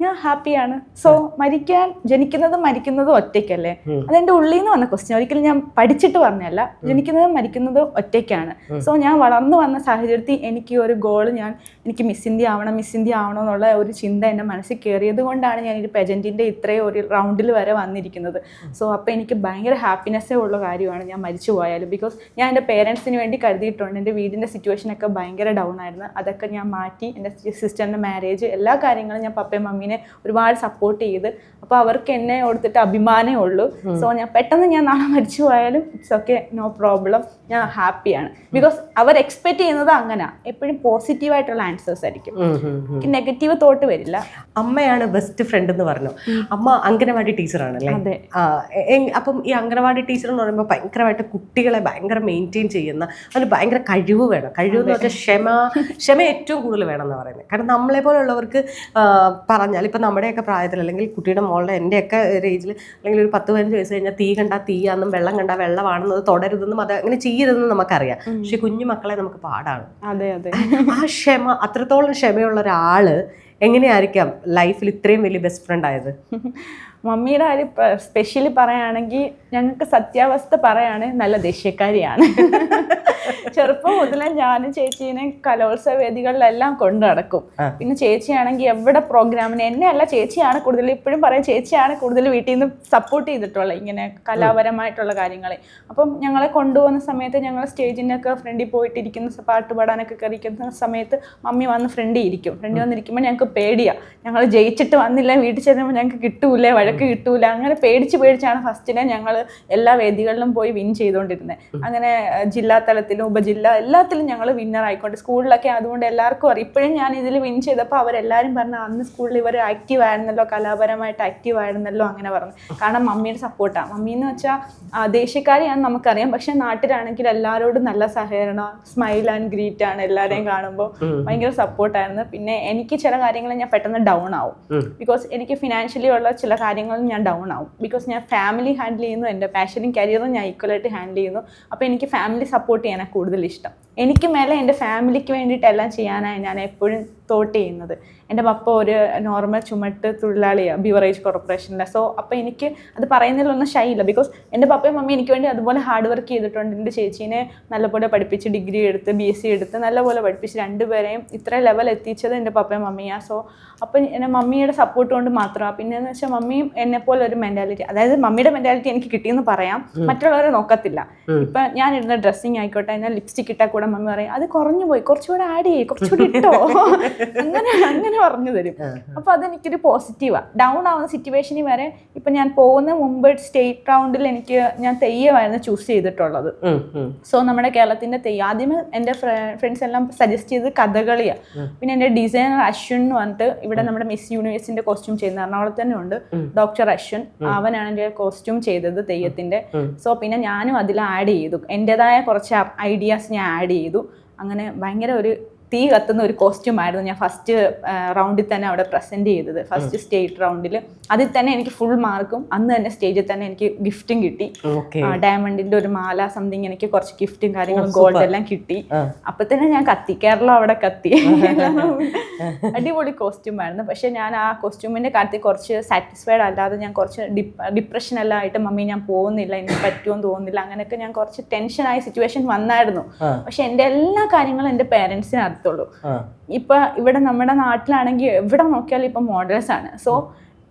ഞാൻ ഹാപ്പിയാണ്. സോ മരിക്കാൻ ജനിക്കുന്നതും മരിക്കുന്നതും ഒറ്റയ്ക്കല്ലേ? അതെന്റെ ഉള്ളിൽ നിന്ന് വന്ന ക്വസ്റ്റ്യൻ ഒരിക്കലും ഞാൻ പഠിച്ചിട്ട് പറഞ്ഞല്ല ജനിക്കുന്നതും മരിക്കുന്നതും ഒറ്റയ്ക്കാണ്. സോ ഞാൻ വളർന്നു വന്ന സാഹചര്യത്തിൽ എനിക്ക് ഒരു ഗോൾ ഞാൻ എനിക്ക് മിസ് ഇന്ത്യ ആവണം മിസ് ഇന്ത്യ ആവണം എന്നുള്ള ഒരു ചിന്ത എന്റെ മനസ്സിൽ കയറിയത് കൊണ്ടാണ് ഞാൻ ഈ പെജന്റിന്റെ ഇത്രയും ഒരു റൗണ്ടിൽ വരെ വന്നിരിക്കുന്നത്. സോ അപ്പോൾ എനിക്ക് ഭയങ്കര ഹാപ്പിനെസ്സേ ഉള്ള കാര്യമാണ് ഞാൻ മരിച്ചു പോയാലും. ബിക്കോസ് ഞാൻ എന്റെ പേരൻസിന് വേണ്ടി കരുതിയിട്ടുണ്ട്. എന്റെ വീടിന്റെ സിറ്റുവേഷനൊക്കെ ഭയങ്കര ഡൗൺ ആയിരുന്നു. അതൊക്കെ ഞാൻ മാറ്റി എന്റെ സിസ്റ്ററിന്റെ മാരേജ് എല്ലാ കാര്യങ്ങളും ഞാൻ പപ്പയും മമ്മീനെ ഒരുപാട് സപ്പോർട്ട് ചെയ്ത്. അപ്പോൾ അവർക്ക് എന്നെ ഓർത്തിട്ട് അഭിമാനമേ ഉള്ളൂ. സോ ഞാൻ പെട്ടെന്ന് ഞാൻ നാളെ മരിച്ചു പോയാലും ഇറ്റ്സ് ഓക്കെ നോ പ്രോബ്ലം ഞാൻ ഹാപ്പിയാണ് ബിക്കോസ് അവർ എക്സ്പെക്ട് ചെയ്യുന്നത് അങ്ങനെ. എപ്പോഴും പോസിറ്റീവായിട്ടുള്ള ആൻസേഴ്സ് ആയിരിക്കും. നെഗറ്റീവ് തോട്ട് വരില്ല. അമ്മയാണ് ബെസ്റ്റ് ഫ്രണ്ട് എന്ന് പറഞ്ഞു. അമ്മ അംഗനവാടി ടീച്ചറാണല്ലേ അതെ. അപ്പം ഈ അംഗനവാടി ടീച്ചർ എന്ന് പറയുമ്പോൾ ഭയങ്കരമായിട്ട് കുട്ടികളെ ഭയങ്കര മെയിന്റെയിൻ ചെയ്യുന്ന അതിന് ഭയങ്കര കഴിവ് വേണം. കഴിവ് എന്ന് പറഞ്ഞാൽ ക്ഷമ ക്ഷമ ഏറ്റവും കൂടുതൽ വേണം എന്ന് പറയുന്നത് കാരണം നമ്മളെ പോലുള്ളവർക്ക് ആ, പറഞ്ഞാൽ ഇപ്പം നമ്മുടെയൊക്കെ പ്രായത്തിൽ അല്ലെങ്കിൽ കുട്ടിയുടെ മോളുടെ എന്റെയൊക്കെ ഏജിൽ അല്ലെങ്കിൽ ഒരു പത്ത് പതിനഞ്ച് വയസ്സ് കഴിഞ്ഞാൽ തീ കണ്ടാൽ തീയാന്നും വെള്ളം കണ്ടാൽ വെള്ളമാണെന്നത് തുടരുതെന്നും അത് അങ്ങനെ ചെയ്യരുതെന്നും നമുക്കറിയാം. പക്ഷെ കുഞ്ഞു മക്കളെ നമുക്ക് പാടാണ്. അതെ അതെ. ആ ക്ഷമ അത്രത്തോളം ക്ഷമയുള്ള ഒരാൾ എങ്ങനെയായിരിക്കാം ലൈഫിൽ ഇത്രയും വലിയ ബെസ്റ്റ് ഫ്രണ്ട് ആയത്? മമ്മിയുടെ കാര്യം സ്പെഷ്യലി പറയുകയാണെങ്കിൽ ഞങ്ങൾക്ക് സത്യാവസ്ഥ പറയുകയാണെങ്കിൽ നല്ല ദേഷ്യക്കാരിയാണ്. ചെറുപ്പം മുതലേ ഞാനും ചേച്ചീനെ കലോത്സവ വേദികളിലെല്ലാം കൊണ്ടു നടക്കും. പിന്നെ ചേച്ചിയാണെങ്കിൽ എവിടെ പ്രോഗ്രാമിന് എന്നെ അല്ല ചേച്ചിയാണ് കൂടുതൽ ഇപ്പോഴും പറയാം ചേച്ചിയാണ് കൂടുതൽ വീട്ടിൽ നിന്ന് സപ്പോർട്ട് ചെയ്തിട്ടുള്ളത് ഇങ്ങനെ കലാപരമായിട്ടുള്ള കാര്യങ്ങളെ. അപ്പം ഞങ്ങളെ കൊണ്ടുപോകുന്ന സമയത്ത് ഞങ്ങൾ സ്റ്റേജിനൊക്കെ ഫ്രണ്ടിൽ പോയിട്ടിരിക്കുന്ന പാട്ട് പാടാനൊക്കെ കയറിക്കുന്ന സമയത്ത് മമ്മി വന്ന് ഫ്രണ്ടി ഇരിക്കും. ഫ്രണ്ടി വന്നിരിക്കുമ്പോൾ ഞങ്ങൾക്ക് പേടിയാ. ഞങ്ങൾ ജയിച്ചിട്ട് വന്നില്ല വീട്ടിൽ ചെല്ലുമ്പോൾ ഞങ്ങൾക്ക് കിട്ടൂല വഴക്ക് കിട്ടൂല. അങ്ങനെ പേടിച്ച് പേടിച്ചാണ് ഫസ്റ്റിനെ ഞങ്ങൾ എല്ലാ വേദികളിലും പോയി വിൻ ചെയ്തുകൊണ്ടിരുന്നത് അങ്ങനെ ജില്ലാ ജില്ലാ തലത്തിലും ഉപജില്ല എല്ലാത്തിലും ഞങ്ങൾ വിന്നർ ആയിക്കോട്ടെ. സ്കൂളിലൊക്കെ അതുകൊണ്ട് എല്ലാവർക്കും അറിയാം. ഇപ്പോഴും ഞാൻ ഇതിൽ വിൻ ചെയ്തപ്പോൾ അവരെല്ലാവരും പറഞ്ഞു അന്ന് സ്കൂളിൽ ഇവർ ആക്റ്റീവ് ആയിരുന്നല്ലോ കലാപരമായിട്ട് ആക്റ്റീവ് ആയിരുന്നല്ലോ അങ്ങനെ പറഞ്ഞു. കാരണം മമ്മിയുടെ സപ്പോർട്ടാണ് മമ്മി എന്ന് വെച്ചാൽ ദേശക്കാരെയാണ് നമുക്കറിയാം. പക്ഷെ നാട്ടിലാണെങ്കിൽ എല്ലാവരോടും നല്ല സഹകരണം സ്മൈൽ ആൻഡ് ഗ്രീറ്റ് ആണ് എല്ലാവരെയും കാണുമ്പോൾ ഭയങ്കര സപ്പോർട്ടായിരുന്നു പിന്നെ എനിക്ക് ചില കാര്യങ്ങൾ ഞാൻ പെട്ടെന്ന് ഡൗൺ ആവും. ബിക്കോസ് എനിക്ക് ഫിനാൻഷ്യലി ഉള്ള ചില കാര്യങ്ങളും ഞാൻ ഡൗൺ ആവും. ബിക്കോസ് ഞാൻ ഫാമിലി ഹാൻഡിൽ ചെയ്യുന്നു. എന്റെ പാഷനും കരിയറും ഞാൻ ഈക്വലായിട്ട് ഹാൻഡിൽ ചെയ്യുന്നു. അപ്പോൾ എനിക്ക് ഫാമിലി സപ്പോർട്ട് കൂടുതൽ ഇഷ്ടം എനിക്ക് മേലെ എന്റെ ഫാമിലിക്ക് വേണ്ടിയിട്ട് എല്ലാം ചെയ്യാനാണ് ഞാൻ എപ്പോഴും തോട്ട് ചെയ്യുന്നത്. എന്റെ പപ്പ ഒരു നോർമൽ ചുമട്ട് തൊഴിലാളിയാണ് ബിവറേജ് കോർപ്പറേഷനിലെ സോ അപ്പോൾ എനിക്ക് അത് പറയുന്നതിലൊന്നും ഷൈ ഇല്ല ബിക്കോസ് എന്റെ പപ്പയും മമ്മി എനിക്ക് വേണ്ടി അതുപോലെ ഹാർഡ് വർക്ക് ചെയ്തിട്ടുണ്ട്. എന്റെ ചേച്ചീനെ നല്ലപോലെ പഠിപ്പിച്ച് ഡിഗ്രി എടുത്ത് ബി എസ് സി എടുത്ത് നല്ലപോലെ പഠിപ്പിച്ച് രണ്ടുപേരെയും ഇത്ര ലെവൽ എത്തിച്ചത് എന്റെ പപ്പയും മമ്മിയാണ് സോ അപ്പം എന്റെ മമ്മിയുടെ സപ്പോർട്ട് കൊണ്ട് മാത്രമാണ് പിന്നെ എന്ന് വെച്ചാൽ മമ്മിയും എന്നെപ്പോലെ ഒരു മെന്റാലിറ്റി അതായത് മമ്മിയുടെ മെന്റാലിറ്റി എനിക്ക് കിട്ടിയെന്ന് പറയാം. മറ്റുള്ളവരെ നോക്കത്തില്ല. ഇപ്പം ഞാൻ ഇടുന്ന ഡ്രസ്സിങ് ആയിക്കോട്ടെ ഞാൻ ലിപ്സ്റ്റിക് ഇട്ടാൽ കൂടെ മമ്മി പറയും. അത് കുറഞ്ഞു പോയി. കുറച്ചുകൂടെ ആഡ് ചെയ്യേ. കുറച്ചുകൂടി ഇട്ടോ. അങ്ങനെ അങ്ങനെ പറഞ്ഞു തരും. അപ്പോൾ അതെനിക്കൊരു പോസിറ്റീവാണ് ഡൗൺ ആവുന്ന സിറ്റുവേഷനിൽ വരെ ഇപ്പം ഞാൻ പോകുന്ന മുമ്പ് സ്റ്റേറ്റ് റൗണ്ടിൽ എനിക്ക് ഞാൻ തെയ്യമായിരുന്നു ചൂസ് ചെയ്തിട്ടുള്ളത്. സോ നമ്മുടെ കേരളത്തിന്റെ തെയ്യം. ആദ്യമേ എന്റെ ഫ്രണ്ട്സ് എല്ലാം സജസ്റ്റ് ചെയ്തത് കഥകളിയാണ് പിന്നെ എന്റെ ഡിസൈനർ അശ്വിൻ എന്ന് പറഞ്ഞിട്ട് ഇവിടെ നമ്മുടെ മിസ് യൂണിവേഴ്സിന്റെ കോസ്റ്റ്യൂം ചെയ്യുന്ന എറണാകുളത്ത് തന്നെ ഉണ്ട്. ഡോക്ടർ അശ്വിൻ. അവനാണ് എന്റെ കോസ്റ്റ്യൂം ചെയ്തത് തെയ്യത്തിന്റെ. സോ പിന്നെ ഞാനും അതിൽ ആഡ് ചെയ്തു. എന്റെതായ കുറച്ച് ഐഡിയാസ് ഞാൻ ആഡ് ചെയ്തു. അങ്ങനെ ഭയങ്കര ഒരു തീ കത്തുന്ന ഒരു കോസ്റ്റ്യൂം ആയിരുന്നു ഞാൻ ഫസ്റ്റ് റൗണ്ടിൽ തന്നെ അവിടെ പ്രസന്റ് ചെയ്തത്. ഫസ്റ്റ് സ്റ്റേറ്റ് റൗണ്ടിൽ അതിൽ തന്നെ എനിക്ക് ഫുൾ മാർക്കും അന്ന് തന്നെ സ്റ്റേജിൽ തന്നെ എനിക്ക് ഗിഫ്റ്റും കിട്ടി. ഡയമണ്ടിന്റെ ഒരു മാല സംതിങ് എനിക്ക് കുറച്ച് ഗിഫ്റ്റും കാര്യങ്ങളും ഗോൾഡ് എല്ലാം കിട്ടി. അപ്പൊ തന്നെ ഞാൻ കത്തി. കേരളം അവിടെ കത്തി. അടിപൊളി കോസ്റ്റ്യൂം ആയിരുന്നു. പക്ഷെ ഞാൻ ആ കോസ്റ്റ്യൂമിന്റെ കാര്യത്തിൽ കുറച്ച് സാറ്റിസ്ഫൈഡ് അല്ലാതെ ഞാൻ കുറച്ച് ഡിപ്രഷൻ എല്ലാം ആയിട്ട് മമ്മി ഞാൻ പോകുന്നില്ല എനിക്ക് പറ്റുമെന്ന് തോന്നുന്നില്ല. അങ്ങനെയൊക്കെ ഞാൻ കുറച്ച് ടെൻഷനായ സിറ്റുവേഷൻ വന്നായിരുന്നു. പക്ഷെ എന്റെ എല്ലാ കാര്യങ്ങളും എന്റെ പേരൻസിന് അറിയത്തുള്ളൂ ആ. ഇപ്പൊ ഇവിടെ നമ്മുടെ നാട്ടിലാണെങ്കിൽ എവിടെ നോക്കിയാലും ഇപ്പൊ മോഡൽസ് ആണ്. സോ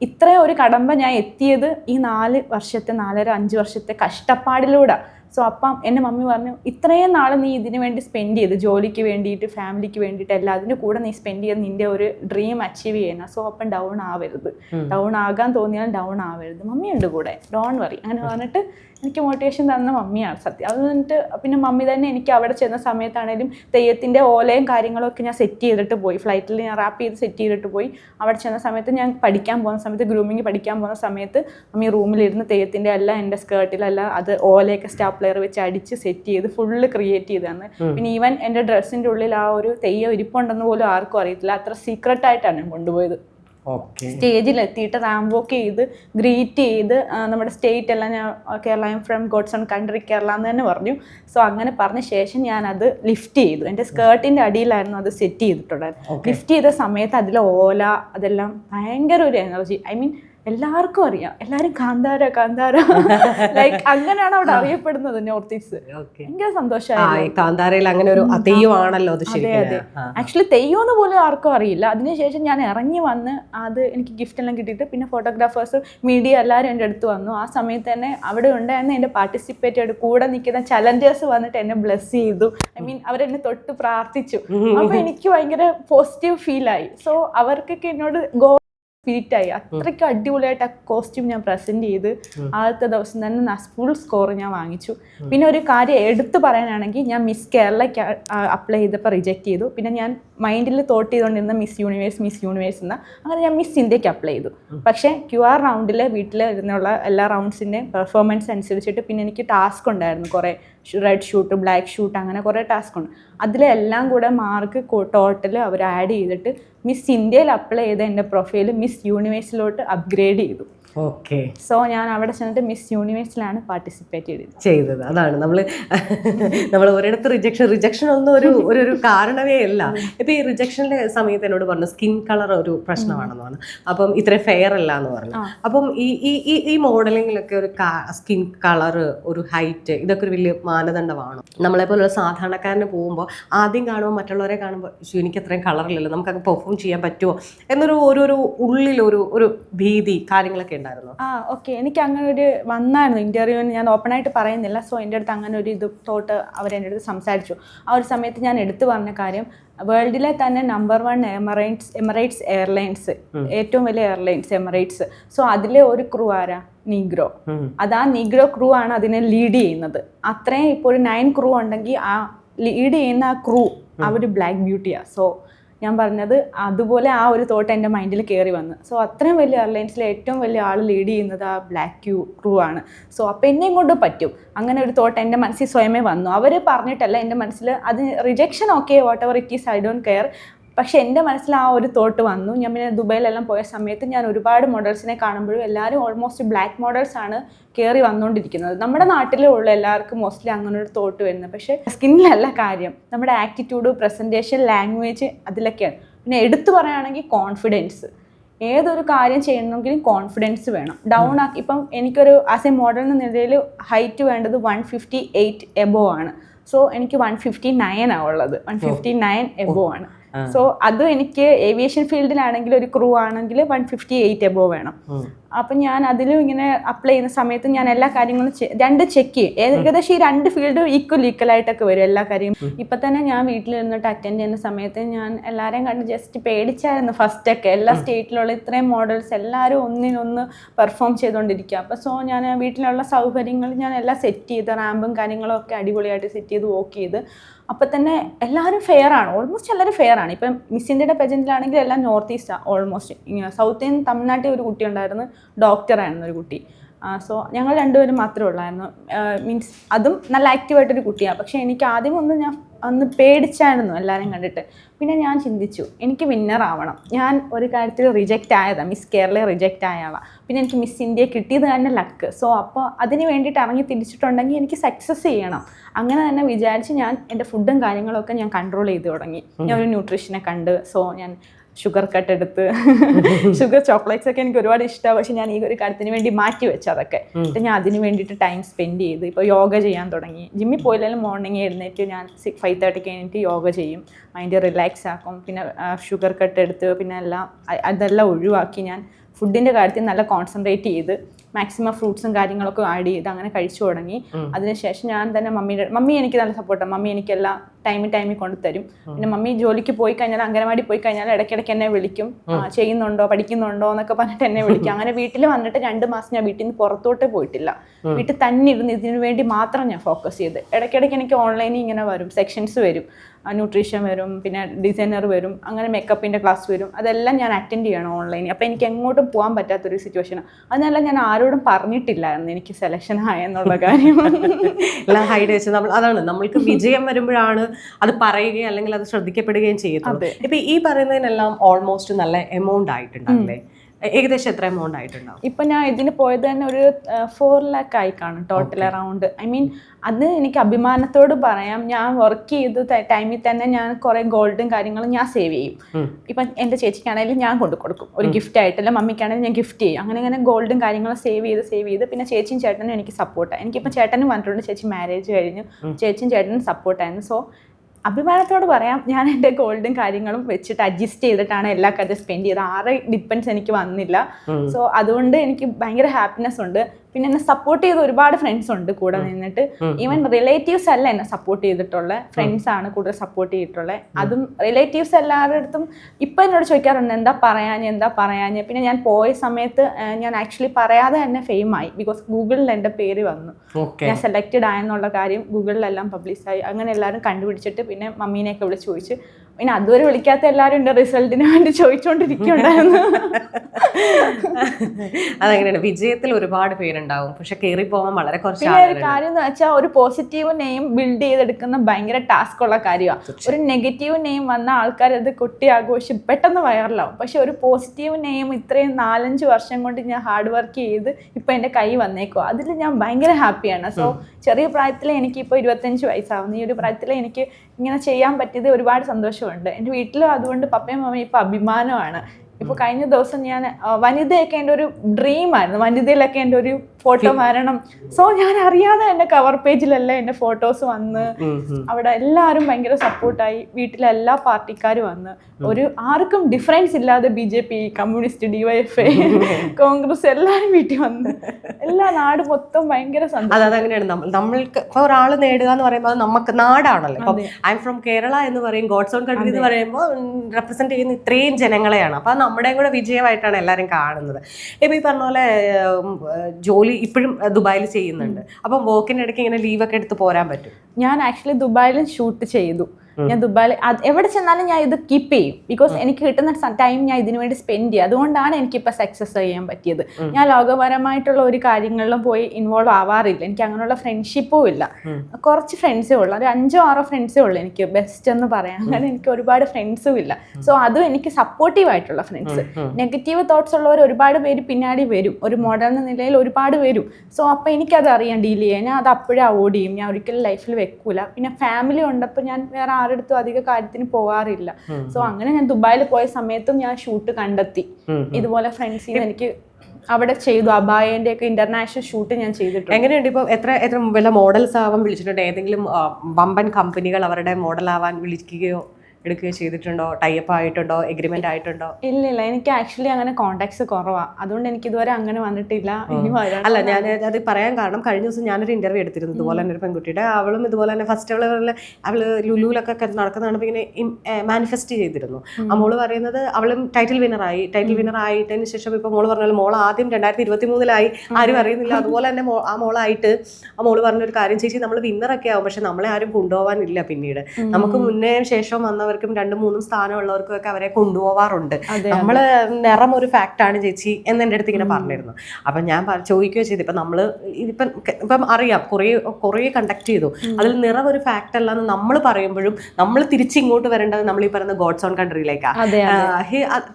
ഇത്രയും ഒരു കടമ്പ ഞാൻ എത്തിയത് ഈ നാല് വർഷത്തെ നാലര അഞ്ച് വർഷത്തെ കഷ്ടപ്പാടിലൂടെ. സോ അപ്പം എന്റെ മമ്മി പറഞ്ഞു ഇത്രയും നാൾ നീ ഇതിന് വേണ്ടി സ്പെൻഡ് ചെയ്ത് ജോലിക്ക് വേണ്ടിയിട്ട് ഫാമിലിക്ക് വേണ്ടിയിട്ട് എല്ലാം അതിന്റെ കൂടെ നീ സ്പെൻഡ് ചെയ്ത് നിന്റെ ഒരു ഡ്രീം അച്ചീവ് ചെയ്യണം സോ അപ്പം ഡൗൺ ആവരുത്. ഡൗൺ ആകാൻ തോന്നിയാൽ ഡൗൺ ആവരുത്. മമ്മിയുണ്ട് കൂടെ. ഡോൺ വറി അങ്ങനെ പറഞ്ഞിട്ട് എനിക്ക് മോട്ടിവേഷൻ തന്ന മമ്മിയാണ് സത്യം. അത് എന്നിട്ട് പിന്നെ മമ്മി തന്നെ എനിക്ക് അവിടെ ചെന്ന സമയത്താണേലും തെയ്യത്തിന്റെ ഓലയും കാര്യങ്ങളും ഒക്കെ ഞാൻ സെറ്റ് ചെയ്തിട്ട് പോയി. ഫ്ലൈറ്റിൽ ഞാൻ റാപ്പ് ചെയ്ത് സെറ്റ് ചെയ്തിട്ട് പോയി. അവിടെ ചെന്ന സമയത്ത് ഞാൻ പഠിക്കാൻ പോകുന്ന സമയത്ത് ഗ്രൂമിങ് പഠിക്കാൻ പോകുന്ന സമയത്ത് മമ്മി റൂമിലിരുന്ന് തെയ്യത്തിന്റെ അല്ല എന്റെ സ്കേർട്ടിലെല്ലാം അത് ഓലയൊക്കെ സ്റ്റാപ്ലെയർ വെച്ച് അടിച്ച് സെറ്റ് ചെയ്ത് ഫുള്ള് ക്രിയേറ്റ് ചെയ്താണ് പിന്നെ ഈവൻ എന്റെ ഡ്രസ്സിന്റെ ഉള്ളിൽ ആ ഒരു തെയ്യം ഇരിപ്പുണ്ടെന്ന് പോലും ആർക്കും അറിയത്തില്ല. അത്ര സീക്രട്ട് ആയിട്ടാണ് ഞാൻ കൊണ്ടുപോയത്. സ്റ്റേജിൽ എത്തിയിട്ട് റാംബോക്ക് ചെയ്ത് ഗ്രീറ്റ് ചെയ്ത് നമ്മുടെ സ്റ്റേറ്റ് എല്ലാം ഞാൻ Kerala I'm from God's own country Kerala എന്ന് തന്നെ പറഞ്ഞു. സോ അങ്ങനെ പറഞ്ഞ ശേഷം ഞാൻ അത് ലിഫ്റ്റ് ചെയ്തു. എന്റെ സ്കേർട്ടിന്റെ അടിയിലായിരുന്നു അത് സെറ്റ് ചെയ്തിട്ടുള്ളത്. ലിഫ്റ്റ് ചെയ്ത സമയത്ത് അതിലെ ഓല അതെല്ലാം ഭയങ്കര ഒരു എനർജി ഐ മീൻ എല്ലാവർക്കും അറിയാം. എല്ലാരും കാന്താര കാന്താര. ലൈക്ക് അങ്ങനെയാണ് അവിടെ അറിയപ്പെടുന്നത് നോർത്ത് ഭയങ്കര സന്തോഷമായി ആക്ച്വലി ഈ കാന്താരയിൽ അങ്ങനെ ഒരു തെയ്യമാണല്ലോ അത് അതെ ശരിക്കും. അതെ. ആ. ആക്ച്വലി തെയ്യോന്ന് പോലും ആർക്കും അറിയില്ല. അതിനുശേഷം ഞാൻ ഇറങ്ങി വന്ന് അത് എനിക്ക് ഗിഫ്റ്റ് എല്ലാം കിട്ടിയിട്ട് പിന്നെ ഫോട്ടോഗ്രാഫേഴ്സ് മീഡിയ എല്ലാവരും എന്റെ അടുത്ത് വന്നു. ആ സമയത്ത് തന്നെ അവിടെ ഉണ്ടായിരുന്ന എന്റെ പാർട്ടിസിപ്പേറ്റ് ആയിട്ട് കൂടെ നിൽക്കുന്ന ചലഞ്ചേഴ്സ് വന്നിട്ട് എന്നെ ബ്ലെസ് ചെയ്തു. ഐ മീൻ അവരെന്നെ തൊട്ട് പ്രാർത്ഥിച്ചു. അപ്പൊ എനിക്ക് ഭയങ്കര പോസിറ്റീവ് ഫീലായി സോ അവർക്കൊക്കെ എന്നോട് ഗോ സ്പിരിറ്റ് ആയി അത്രയ്ക്ക് അടിപൊളിയായിട്ട് ആ കോസ്റ്റ്യൂം ഞാൻ പ്രസന്റ് ചെയ്ത് ആദ്യത്തെ ദിവസം തന്നെ ഫുൾ സ്കോർ ഞാൻ വാങ്ങിച്ചു. പിന്നെ ഒരു കാര്യം എടുത്തു പറയാനാണെങ്കിൽ ഞാൻ മിസ് കേരളയ്ക്ക് അപ്ലൈ ചെയ്തപ്പോൾ റിജക്റ്റ് ചെയ്തു. പിന്നെ ഞാൻ മൈൻഡിൽ തോട്ട് ചെയ്തുകൊണ്ടിരുന്ന മിസ് യൂണിവേഴ്സ് മിസ് യൂണിവേഴ്സ് എന്ന അങ്ങനെ ഞാൻ മിസ് ഇന്ത്യയ്ക്ക് അപ്ലൈ ചെയ്തു. പക്ഷേ ക്യു ആർ റൗണ്ടിലെ വീട്ടിൽ ഇരുന്നുള്ള എല്ലാ റൗണ്ട്സിന്റെ പെർഫോമൻസ് അനുസരിച്ചിട്ട് പിന്നെ എനിക്ക് ടാസ്ക് ഉണ്ടായിരുന്നു കുറേ. റെഡ് ഷൂട്ട് ബ്ലാക്ക് ഷൂട്ട് അങ്ങനെ കുറേ ടാസ്ക് ഉണ്ട്. അതിലെല്ലാം കൂടെ മാർക്ക് ടോട്ടൽ അവർ ആഡ് ചെയ്തിട്ട് മിസ് ഇന്ത്യയിൽ അപ്ലൈ ചെയ്ത എന്റെ പ്രൊഫൈൽ മിസ് യൂണിവേഴ്സിലോട്ട് അപ്ഗ്രേഡ് ചെയ്തു. ഓക്കെ. സോ ഞാൻ അവിടെ ചെന്നിട്ട് മിസ് യൂണിവേഴ്സിലാണ് പാർട്ടിസിപ്പേറ്റ് ചെയ്തത്. ചെയ്തത്. അതാണ് നമ്മൾ നമ്മൾ ഒരിടത്ത് റിജക്ഷൻ റിജക്ഷൻ ഒന്നും ഒരു ഒരു ഒരു കാരണമേ അല്ല. ഇപ്പൊ ഈ റിജക്ഷന്റെ സമയത്ത് എന്നോട് പറഞ്ഞു സ്കിൻ കളർ ഒരു പ്രശ്നമാണെന്ന് പറഞ്ഞു. അപ്പം ഇത്ര ഫെയർ അല്ല എന്ന് പറഞ്ഞു. അപ്പം ഈ ഈ ഈ ഈ മോഡലിങ്ങിലൊക്കെ ഒരു സ്കിൻ കളർ ഒരു ഹൈറ്റ് ഇതൊക്കെ ഒരു വലിയ മാനദണ്ഡമാണ്? നമ്മളെ പോലുള്ള സാധാരണക്കാരന് പോകുമ്പോൾ ആദ്യം കാണുമ്പോൾ മറ്റുള്ളവരെ കാണുമ്പോൾ "ശ്ശോ, എനിക്ക് അത്രയും കളറില്ലല്ലോ നമുക്കത് പെർഫോം ചെയ്യാൻ പറ്റുമോ? എന്നൊരു ഒരു ഉള്ളിലൊരു ഒരു ഭീതി കാര്യങ്ങളൊക്കെ ആ ഓക്കെ എനിക്ക് അങ്ങനെ ഒരു വന്നായിരുന്നു ഇന്റർവ്യൂ ഞാൻ ഓപ്പൺ ആയിട്ട് പറയുന്നില്ല. സോ എന്റെ അടുത്ത് അങ്ങനെ ഒരു ഇത് തോട്ട് അവർ എന്റെ അടുത്ത് സംസാരിച്ചു. ആ ഒരു സമയത്ത് ഞാൻ എടുത്തു പറഞ്ഞ കാര്യം വേൾഡിലെ തന്നെ number one Emirates Emirates airlines ഏറ്റവും വലിയ എയർലൈൻസ് എമറൈറ്റ്സ് സോ അതിലെ ഒരു ക്രൂ ആരാ? നീഗ്രോ അത് ആ നീഗ്രോ ക്രൂ ആണ് അതിനെ ലീഡ് ചെയ്യുന്നത്. അത്രയും ഇപ്പോൾ ഒരു നയൻ ക്രൂ ഉണ്ടെങ്കിൽ ആ ലീഡ് ചെയ്യുന്ന ആ ക്രൂ അവർ ബ്ലാക്ക് ബ്യൂട്ടിയാണ് സോ ഞാൻ പറഞ്ഞത് അതുപോലെ ആ ഒരു തോട്ട് എന്റെ മൈൻഡിൽ കയറി വന്നു. സോ അത്രയും വലിയ എയർലൈൻസിലെ ഏറ്റവും വലിയ ആൾ ലീഡ് ചെയ്യുന്നത് ആ ബ്ലാക്ക് ക്യൂ ക്രൂ ആണ്. സോ അപ്പോൾ എന്നെയും കൊണ്ട് പറ്റും. അങ്ങനെ ഒരു തോട്ട് എന്റെ മനസ്സിൽ സ്വയമേ വന്നു. അവർ പറഞ്ഞിട്ടല്ല എന്റെ മനസ്സിൽ അത് rejection okay whatever it is I don't care പക്ഷെ എന്റെ മനസ്സിൽ ആ ഒരു തോട്ട് വന്നു. ഞാൻ പിന്നെ ദുബൈയിലെല്ലാം പോയ സമയത്ത് ഞാൻ ഒരുപാട് മോഡൽസിനെ കാണുമ്പോഴും എല്ലാവരും ഓൾമോസ്റ്റ് ബ്ലാക്ക് മോഡൽസ് ആണ് കയറി വന്നുകൊണ്ടിരിക്കുന്നത് നമ്മുടെ നാട്ടിലുള്ള എല്ലാവർക്കും മോസ്റ്റ്ലി അങ്ങനെ ഒരു തോട്ട് വരുന്നത്. പക്ഷേ സ്കിന്നിലല്ല കാര്യം. നമ്മുടെ ആറ്റിറ്റ്യൂഡ് പ്രസന്റേഷൻ ലാംഗ്വേജ് അതിലൊക്കെയാണ്. പിന്നെ എടുത്തു പറയുകയാണെങ്കിൽ കോൺഫിഡൻസ് ഏതൊരു കാര്യം ചെയ്യണമെങ്കിലും കോൺഫിഡൻസ് വേണം. ഡൗൺ ആക്കി ഇപ്പം എനിക്കൊരു ആസ് എ മോഡൽ എന്ന നിലയിൽ ഹൈറ്റ് വേണ്ടത് വൺ ഫിഫ്റ്റി എയ്റ്റ് എബോ ആണ്. സോ എനിക്ക് വൺ ഫിഫ്റ്റി നയൻ ആണ് ഉള്ളത്. വൺ ഫിഫ്റ്റി നയൻ എബോ ആണ്. സോ അത് എനിക്ക് ഏവിയേഷൻ ഫീൽഡിലാണെങ്കിൽ ഒരു ക്രൂ ആണെങ്കിൽ വൺ ഫിഫ്റ്റി എയ്റ്റ് എബോ വേണം അപ്പം ഞാൻ അതിലും ഇങ്ങനെ അപ്ലൈ ചെയ്യുന്ന സമയത്ത് ഞാൻ എല്ലാ കാര്യങ്ങളും രണ്ട് ചെക്ക് ചെയ്യും. ഏകദേശം ഈ രണ്ട് ഫീൽഡും ഈക്വൽ ഈക്വൽ ആയിട്ടൊക്കെ വരും എല്ലാ കാര്യവും. ഇപ്പൊ തന്നെ ഞാൻ വീട്ടിൽ ഇരുന്നിട്ട് അറ്റൻഡ് ചെയ്യുന്ന സമയത്ത് ഞാൻ എല്ലാവരെയും കണ്ട് ജസ്റ്റ് പേടിച്ചായിരുന്നു ഫസ്റ്റ് ഒക്കെ. എല്ലാ സ്റ്റേറ്റിലുള്ള ഇത്രയും മോഡൽസ് എല്ലാവരും ഒന്നിനൊന്ന് പെർഫോം ചെയ്തുകൊണ്ടിരിക്കുക അപ്പോൾ സോ ഞാൻ വീട്ടിലുള്ള സൗകര്യങ്ങൾ ഞാൻ എല്ലാം സെറ്റ് ചെയ്ത് റാമ്പും കാര്യങ്ങളും ഒക്കെ അടിപൊളിയായിട്ട് സെറ്റ് ചെയ്ത് വോക്ക് ചെയ്ത് അപ്പോൾ തന്നെ എല്ലാവരും ഫെയർ ആണ്. ഓൾമോസ്റ്റ് എല്ലാവരും ഫെയർ ആണ്. ഇപ്പം മിസ് ഇന്ത്യയുടെ പെജന്റിലാണെങ്കിൽ എല്ലാം നോർത്ത് ഈസ്റ്റാണ് ഓൾമോസ്റ്റ് സൗത്ത് ഇന്ത്യൻ തമിഴ്നാട്ടിൽ ഒരു കുട്ടി ഉണ്ടായിരുന്നു ഡോക്ടറായിരുന്നു ഒരു കുട്ടി. സോ ഞങ്ങൾ രണ്ടുപേരും മാത്രമേ ഉള്ളായിരുന്നു. മീൻസ് അതും നല്ല ആക്റ്റീവായിട്ടൊരു കുട്ടിയാണ് പക്ഷേ എനിക്ക് ആദ്യം ഒന്ന് ഞാൻ അന്ന് പേടിച്ചായിരുന്നു എല്ലാവരും കണ്ടിട്ട്. പിന്നെ ഞാൻ ചിന്തിച്ചു എനിക്ക് വിന്നർ ആവണം. ഞാൻ ഒരു കാര്യത്തിൽ റിജക്റ്റ് ആയതാണ് മിസ് കേരള റിജക്റ്റ് ആയ ആളാണ് പിന്നെ എനിക്ക് മിസ് ഇന്ത്യ കിട്ടിയത് തന്നെ ലക്ക് സോ അപ്പോൾ അതിന് വേണ്ടിയിട്ട് ഇറങ്ങി തിരിച്ചിട്ടുണ്ടെങ്കിൽ എനിക്ക് സക്സസ് ചെയ്യണം. അങ്ങനെ തന്നെ വിചാരിച്ച് ഞാൻ എന്റെ ഫുഡും കാര്യങ്ങളൊക്കെ ഞാൻ കൺട്രോൾ ചെയ്ത് തുടങ്ങി. ഞാൻ ഒരു ന്യൂട്രീഷനെ കണ്ട് സോ ഞാൻ ഷുഗർ കട്ട് എടുത്ത് ഷുഗർ ചോക്ലേറ്റ്സ് ഒക്കെ എനിക്ക് ഒരുപാട് ഇഷ്ടമാണ് പക്ഷെ ഞാൻ ഈ ഒരു കാര്യത്തിന് വേണ്ടി മാറ്റി വെച്ചു അതൊക്കെ എന്നിട്ട് ഞാൻ അതിന് വേണ്ടിയിട്ട് ടൈം സ്പെൻഡ് ചെയ്ത് ഇപ്പോൾ യോഗ ചെയ്യാൻ തുടങ്ങി. ജിമ്മിൽ പോയില്ലെങ്കിലും മോർണിംഗ് എഴുന്നേറ്റ് ഞാൻ സിക്സ് ഫൈവ് തേർട്ടി കഴിഞ്ഞിട്ട് യോഗ ചെയ്യും. മൈൻഡ് റിലാക്സ് ആക്കും. പിന്നെ ഷുഗർ കട്ട് എടുത്ത് പിന്നെ എല്ലാം അതെല്ലാം ഒഴിവാക്കി ഞാൻ ഫുഡിന്റെ കാര്യത്തിൽ നല്ല കോൺസെൻട്രേറ്റ് ചെയ്ത് മാക്സിമം ഫ്രൂട്ട്സും കാര്യങ്ങളൊക്കെ ആഡ് ചെയ്ത് അങ്ങനെ കഴിച്ചു തുടങ്ങി. അതിനുശേഷം ഞാൻ തന്നെ മമ്മിയുടെ മമ്മി എനിക്ക് നല്ല സപ്പോർട്ടാണ് മമ്മി എനിക്ക് എനിക്കെല്ലാം ടൈമിൽ ടൈമിൽ കൊണ്ടുതരും പിന്നെ മമ്മി ജോലിക്ക് പോയി കഴിഞ്ഞാൽ അംഗനവാടി പോയി കഴിഞ്ഞാൽ ഇടയ്ക്കിടയ്ക്ക് എന്നെ വിളിക്കും. ചെയ്യുന്നുണ്ടോ? പഠിക്കുന്നുണ്ടോ? എന്നൊക്കെ പറഞ്ഞിട്ട് എന്നെ വിളിക്കും. അങ്ങനെ വീട്ടിൽ വന്നിട്ട് രണ്ട് മാസം ഞാൻ വീട്ടിൽ നിന്ന് പുറത്തോട്ടേ പോയിട്ടില്ല. വീട്ടിൽ തന്നെ ഇരുന്ന് ഇതിനു വേണ്ടി മാത്രം ഞാൻ ഫോക്കസ് ചെയ്ത്. ഇടയ്ക്കിടയ്ക്ക് എനിക്ക് ഓൺലൈനിൽ ഇങ്ങനെ വരും. സെക്ഷൻസ് വരും. ന്യൂട്രീഷൻ വരും പിന്നെ ഡിസൈനർ വരും അങ്ങനെ മേക്കപ്പിന്റെ ക്ലാസ് വരും. അതെല്ലാം ഞാൻ അറ്റൻഡ് ചെയ്യണം ഓൺലൈനിൽ അപ്പോൾ എനിക്ക് എങ്ങോട്ടും പോകാൻ പറ്റാത്തൊരു സിറ്റുവേഷൻ അതിനെല്ലാം ഞാൻ ആരോടും പറഞ്ഞിട്ടില്ലായിരുന്നു എനിക്ക് സെലക്ഷൻ ആയെന്നുള്ള കാര്യം. എല്ലാം ഹൈഡ് വെച്ച് നമ്മൾ അതാണ് നമ്മൾക്ക് വിജയം വരുമ്പോഴാണ് അത് പറയുകയും അല്ലെങ്കിൽ അത് ശ്രദ്ധിക്കപ്പെടുകയും ചെയ്യുന്നത് ഇപ്പം ഈ പറയുന്നതിനെല്ലാം ഓൾമോസ്റ്റ് നല്ല എമൗണ്ട് ആയിട്ടുണ്ടല്ലേ ഏകദേശം എത്ര എമൗണ്ട് ആയിട്ടുണ്ടാവും. ഇപ്പൊ ഞാൻ ഇതിന് പോയത് തന്നെ ഒരു ഫോർ ലാക്ക് ആയി കാണും ടോട്ടൽ അറൗണ്ട് ഐ മീൻ അത് എനിക്ക് അഭിമാനത്തോട് പറയാം. ഞാൻ വർക്ക് ചെയ്ത് ടൈമിൽ തന്നെ ഞാൻ കുറെ ഗോൾഡും കാര്യങ്ങളും ഞാൻ സേവ് ചെയ്യും. ഇപ്പം എന്റെ ചേച്ചിക്കാണെങ്കിലും ഞാൻ കൊണ്ടു കൊടുക്കും. ഒരു ഗിഫ്റ്റ് ആയിട്ടല്ല മമ്മിക്കാണെങ്കിലും ഞാൻ ഗിഫ്റ്റ് ചെയ്യും. അങ്ങനെ അങ്ങനെ ഗോൾഡും കാര്യങ്ങളും സേവ് ചെയ്ത് സേവ് ചെയ്ത് പിന്നെ ചേച്ചിയും ചേട്ടനും എനിക്ക് സപ്പോർട്ടാണ് എനിക്കിപ്പോൾ ചേട്ടനും പറഞ്ഞിട്ടുണ്ട് ചേച്ചി മാരേജ് കഴിഞ്ഞു. ചേച്ചിയും ചേട്ടനും സപ്പോർട്ടായിരുന്നു സോ അഭിമാനത്തോട് പറയാം ഞാൻ എന്റെ ഗോൾഡും കാര്യങ്ങളും വെച്ചിട്ട് അഡ്ജസ്റ്റ് ചെയ്തിട്ടാണ് എല്ലാ കാര്യം സ്പെൻഡ് ചെയ്തത്. ആറ് ഡിപ്പെൻസ് എനിക്ക് വന്നില്ല. സോ അതുകൊണ്ട് എനിക്ക് ഭയങ്കര ഹാപ്പിനെസ് ഉണ്ട്. പിന്നെ എന്നെ സപ്പോർട്ട് ചെയ്ത ഒരുപാട് ഫ്രണ്ട്സ് ഉണ്ട് കൂടെ നിന്നിട്ട്. ഈവൻ റിലേറ്റീവ്സ് അല്ല എന്നെ സപ്പോർട്ട് ചെയ്തിട്ടുള്ള. ഫ്രണ്ട്സ് ആണ് കൂടുതൽ സപ്പോർട്ട് ചെയ്തിട്ടുള്ളത് അതും റിലേറ്റീവ്സ് എല്ലാവരുടെ അടുത്തും ഇപ്പം എന്നോട് ചോദിക്കാറുണ്ട് എന്താ പറയാൻ എന്താ പറയാൻ പിന്നെ ഞാൻ പോയ സമയത്ത് ഞാൻ ആക്ച്വലി പറയാതെ തന്നെ ഫെയിം ആയി. ബിക്കോസ് ഗൂഗിളിൽ എന്റെ പേര് വന്നു. ഞാൻ സെലക്റ്റഡ് ആയെന്നുള്ള കാര്യം ഗൂഗിളിലെല്ലാം പബ്ലിഷായി അങ്ങനെ എല്ലാവരും കണ്ടുപിടിച്ചിട്ട് പിന്നെ മമ്മീനെയൊക്കെ വിളിച്ച് ചോദിച്ച് പിന്നെ അതുവരെ വിളിക്കാത്ത എല്ലാവരും ഉണ്ട്. റിസൾട്ടിന് വേണ്ടി ചോദിച്ചുകൊണ്ടിരിക്കുന്നുണ്ടായിരുന്നു അതങ്ങനെയാണ്. വിജയത്തിൽ ഒരുപാട് പേരുണ്ടാവും. പക്ഷെ കയറി പോകാൻ വളരെ കുറച്ച് ഒരു കാര്യം എന്ന് വെച്ചാൽ ഒരു പോസിറ്റീവ് നെയിം ബിൽഡ് ചെയ്തെടുക്കുന്ന ഭയങ്കര ടാസ്ക് ഉള്ള കാര്യമാണ് ഒരു നെഗറ്റീവ് നെയിം വന്ന ആൾക്കാർ അത് കൊട്ടി ആഘോഷിച്ച് പെട്ടെന്ന് വൈറലാവും പക്ഷെ ഒരു പോസിറ്റീവ് നെയിം ഇത്രയും നാലഞ്ച് വർഷം കൊണ്ട് ഞാൻ ഹാർഡ് വർക്ക് ചെയ്ത് ഇപ്പൊ എന്റെ കൈ വന്നേക്കോ അതിൽ ഞാൻ ഭയങ്കര ഹാപ്പിയാണ് സോ ചെറിയ പ്രായത്തിലെ എനിക്ക് ഇപ്പൊ ഇരുപത്തഞ്ച് വയസ്സാവുന്നു. ഈ ഒരു പ്രായത്തിലെ എനിക്ക് ഇങ്ങനെ ചെയ്യാൻ പറ്റിയത് ഒരുപാട് സന്തോഷമുണ്ട് എന്റെ വീട്ടിലും അതുകൊണ്ട് പപ്പയും മമ്മയും ഇപ്പം അഭിമാനമാണ്. ഇപ്പോൾ കഴിഞ്ഞ ദിവസം ഞാൻ വനിതയൊക്കെ എന്റെ ഒരു ഡ്രീം ആയിരുന്നു. വനിതയിലൊക്കെ എന്റെ ഒരു ഫോട്ടോ വരണം സോ ഞാൻ അറിയാതെ എന്റെ കവർ പേജിലല്ലേ എന്റെ ഫോട്ടോസ് വന്ന് അവിടെ എല്ലാവരും ഭയങ്കര സപ്പോർട്ടായി വീട്ടിലെ എല്ലാ പാർട്ടിക്കാരും വന്ന്. ഒരു ആർക്കും ഡിഫറൻസ് ഇല്ലാതെ B J P communist DYF Congress എല്ലാവരും വീട്ടിൽ വന്ന്. എല്ലാ നാട് മൊത്തം ഭയങ്കര സന്തോഷം. അത് അതങ്ങനെയാണ്. നമ്മൾ നമ്മൾക്ക് ഇപ്പൊ ഒരാൾ നേടുക എന്ന് പറയുമ്പോൾ നമുക്ക് നാടാണല്ലോ. ഇപ്പം ഐ എം ഫ്രം കേരള എന്ന് പറയും ഗോഡ്സ് ഓൺ കൺട്രി എന്ന് പറയുമ്പോൾ റെപ്രസെന്റ് ചെയ്യുന്ന ഇത്രയും ജനങ്ങളെയാണ്. അപ്പൊ അത് നമ്മുടെയും കൂടെ വിജയമായിട്ടാണ് എല്ലാവരും കാണുന്നത്. ഇപ്പൊ ഈ പറഞ്ഞ പോലെ ജോലി ഇപ്പോഴും ദുബായിൽ ചെയ്യുന്നുണ്ട്. അപ്പം വോക്കിനിടയ്ക്ക് ഇങ്ങനെ ലീവൊക്കെ എടുത്ത് പോരാൻ പറ്റും? ഞാൻ ആക്ച്വലി ദുബായിലും ഷൂട്ട് ചെയ്തു. ഞാൻ ദുബായിൽ എവിടെ ചെന്നാലും ഞാൻ ഇത് കീപ്പ് ചെയ്യും. ബിക്കോസ് എനിക്ക് കിട്ടുന്ന ടൈം ഞാൻ ഇതിനു വേണ്ടി സ്പെൻഡ് ചെയ്യും. അതുകൊണ്ടാണ് എനിക്ക് എനിക്കിപ്പോൾ സക്സസ് ചെയ്യാൻ പറ്റിയത്. ഞാൻ ലോകപരമായിട്ടുള്ള ഒരു കാര്യങ്ങളിലും പോയി ഇൻവോൾവ് ആവാറില്ല. എനിക്ക് അങ്ങനെയുള്ള ഫ്രണ്ട്ഷിപ്പും ഇല്ല. കുറച്ച് ഫ്രണ്ട്സേ ഉള്ളൂ. ഒരു അഞ്ചോ ആറോ ഫ്രണ്ട്സേ ഉള്ളൂ എനിക്ക്. ബെസ്റ്റ് എന്ന് പറയാം അങ്ങനെ എനിക്ക് ഒരുപാട് ഫ്രണ്ട്സും ഇല്ല. സോ അതും എനിക്ക് സപ്പോർട്ടീവ് ആയിട്ടുള്ള ഫ്രണ്ട്സ് നെഗറ്റീവ് തോട്ട്സ് ഉള്ളവർ ഒരുപാട് പേര് പിന്നാടി വരും. ഒരു മോഡൽ എന്ന നിലയിൽ ഒരുപാട് വരും. സോ അപ്പോൾ എനിക്കത് അറിയാം ഡീൽ ചെയ്യാൻ. ഞാൻ അത് അപ്പോഴേ അവോയ്ഡ് ചെയ്യും. ഞാൻ ഒരിക്കലും ലൈഫിൽ വെക്കൂല. പിന്നെ ഫാമിലി ഉണ്ടപ്പോൾ ഞാൻ വേറെ ആരുടെ അധിക കാര്യത്തിന് പോകാറില്ല. സോ അങ്ങനെ ഞാൻ ദുബായിൽ പോയ സമയത്തും ഞാൻ ഷൂട്ട് കണ്ടെത്തി. ഇതുപോലെ ഫ്രണ്ട്സിന് എനിക്ക് അവിടെ ചെയ്തു. അബായന്റെ ഒക്കെ ഇന്റർനാഷണൽ ഷൂട്ട് ഞാൻ ചെയ്തിട്ടുണ്ട്. എങ്ങനെയുണ്ട് ഇപ്പൊ എത്ര എത്ര വല്ല മോഡൽസ് ആവാൻ വിളിച്ചിട്ടുണ്ട്? ഏതെങ്കിലും വമ്പൻ കമ്പനികൾ അവരുടെ മോഡൽ ആവാൻ വിളിക്കുകയോ എടുക്കുകയോ ചെയ്തിട്ടുണ്ടോ? ടൈപ്പ് ആയിട്ടുണ്ടോ? എഗ്രിമെന്റ് ആയിട്ടുണ്ടോ? ഇല്ല ഇല്ല എനിക്ക് ആക്ച്വലി അങ്ങനെ കോണ്ടാക്ട്സ് കുറവാ. അതുകൊണ്ട് എനിക്ക് ഇതുവരെ അങ്ങനെ വന്നിട്ടില്ല. ഇനി അല്ല ഞാൻ അത് പറയാൻ കാരണം കഴിഞ്ഞ ദിവസം ഞാനൊരു ഇന്റർവ്യൂ എടുത്തിരുന്നു ഇതുപോലെ തന്നെ ഒരു പെൺകുട്ടിയുടെ. അവളും ഇതുപോലെ തന്നെ ഫസ്റ്റ് അവൾ അവൾ ലുലുവിലൊക്കെ നടക്കുന്നതാണ് ഇങ്ങനെ മാനിഫെസ്റ്റ് ചെയ്തിരുന്നു. ആ മോൾ പറയുന്നത് അവളും ടൈറ്റിൽ വിന്നറായി ടൈറ്റിൽ വിന്നർ ആയിട്ടതിന് ശേഷം ഇപ്പൊ മോൾ പറഞ്ഞാൽ മോൾ ആദ്യം രണ്ടായിരത്തി ഇരുപത്തി മൂന്നിലായി ആരും അറിയുന്നില്ല. അതുപോലെ തന്നെ ആ മോളായിട്ട് ആ മോൾ പറഞ്ഞൊരു കാര്യം ചേച്ചി നമ്മൾ വിന്നറൊക്കെ ആവും. പക്ഷെ നമ്മളെ ആരും കൊണ്ടുപോകാനില്ല പിന്നീട്. നമുക്ക് മുന്നേ ശേഷം വന്നവർക്കും രണ്ടും മൂന്നും സ്ഥാനം ഉള്ളവർക്കും ഒക്കെ അവരെ കൊണ്ടുപോവാറുണ്ട്. നമ്മൾ നിറം ഒരു ഫാക്റ്റ് ആണ് ചേച്ചി എന്ന് എന്റെ അടുത്ത് ഇങ്ങനെ പറഞ്ഞിരുന്നു. അപ്പൊ ഞാൻ ചോദിക്കുകയോ ചെയ്തു. ഇപ്പൊ നമ്മൾ ഇതിപ്പം ഇപ്പം അറിയാം കുറേ കുറേ കണ്ടക്ട് ചെയ്തു. അതിൽ നിറം ഒരു ഫാക്റ്റ് അല്ലെന്ന് നമ്മൾ പറയുമ്പോഴും നമ്മൾ തിരിച്ചിങ്ങോട്ട് വരേണ്ടത് നമ്മൾ ഈ പറയുന്ന ഗോഡ്സ് ഓൺ കൺട്രിയിലേക്കാണ്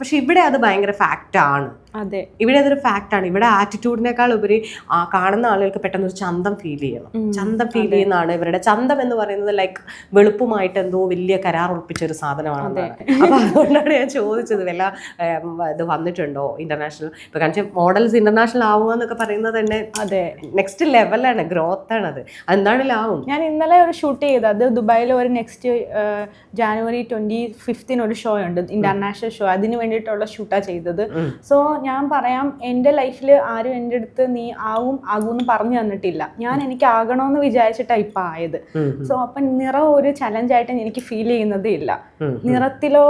പക്ഷെ ഇവിടെ അത് ഭയങ്കര ഫാക്റ്റ് ആണ് അതെ. ഇവിടെ അതൊരു ഫാക്റ്റ് ആണ്. ഇവിടെ ആറ്റിറ്റ്യൂഡിനേക്കാൾ ഉപരി ആ കാണുന്ന ആളുകൾക്ക് പെട്ടെന്ന് ഒരു ചന്തം ഫീൽ ചെയ്യണം. ചന്തം ഫീൽ ചെയ്യുന്നതാണ് ഇവരുടെ. ചന്തം എന്ന് പറയുന്നത് ലൈക്ക് വെളുപ്പുമായിട്ട് എന്തോ വലിയ കരാർ ഉറപ്പിച്ച ഒരു സാധനമാണ് അപ്പൊ അതുകൊണ്ടാണ് ഞാൻ ചോദിച്ചത് വല്ല ഇത് വന്നിട്ടുണ്ടോ ഇന്റർനാഷണൽ ഇപ്പൊ കാരണം മോഡൽസ് ഇന്റർനാഷണൽ ആവുക എന്നൊക്കെ പറയുന്നത് തന്നെ അതെ. നെക്സ്റ്റ് ലെവലാണ് ഗ്രോത്ത് ആണ് അത്. എന്താണെങ്കിലും ആവും. ഞാൻ ഇന്നലെ ഒരു ഷൂട്ട് ചെയ്ത് അത് ദുബായിൽ ഒരു നെക്സ്റ്റ് ജാനുവരി ട്വന്റി ഫിഫ്തിന് ഒരു ഷോ ഉണ്ട് ഇന്റർനാഷണൽ ഷോ അതിന് വേണ്ടിയിട്ടുള്ള ഷൂട്ടാണ് ചെയ്തത്. സോ ഞാൻ പറയാം എന്റെ ലൈഫിൽ ആരും എന്റെ അടുത്ത് നീ ആവും ആകുമെന്ന് പറഞ്ഞു തന്നിട്ടില്ല. ഞാൻ എനിക്ക് ആകണമെന്ന് വിചാരിച്ചിട്ടാണ് ഇപ്പം ആയത്. സോ അപ്പം നിറം ഒരു ചലഞ്ചായിട്ട് എനിക്ക് ഫീൽ ചെയ്യുന്നതേ ഇല്ല. നിറത്തിലോ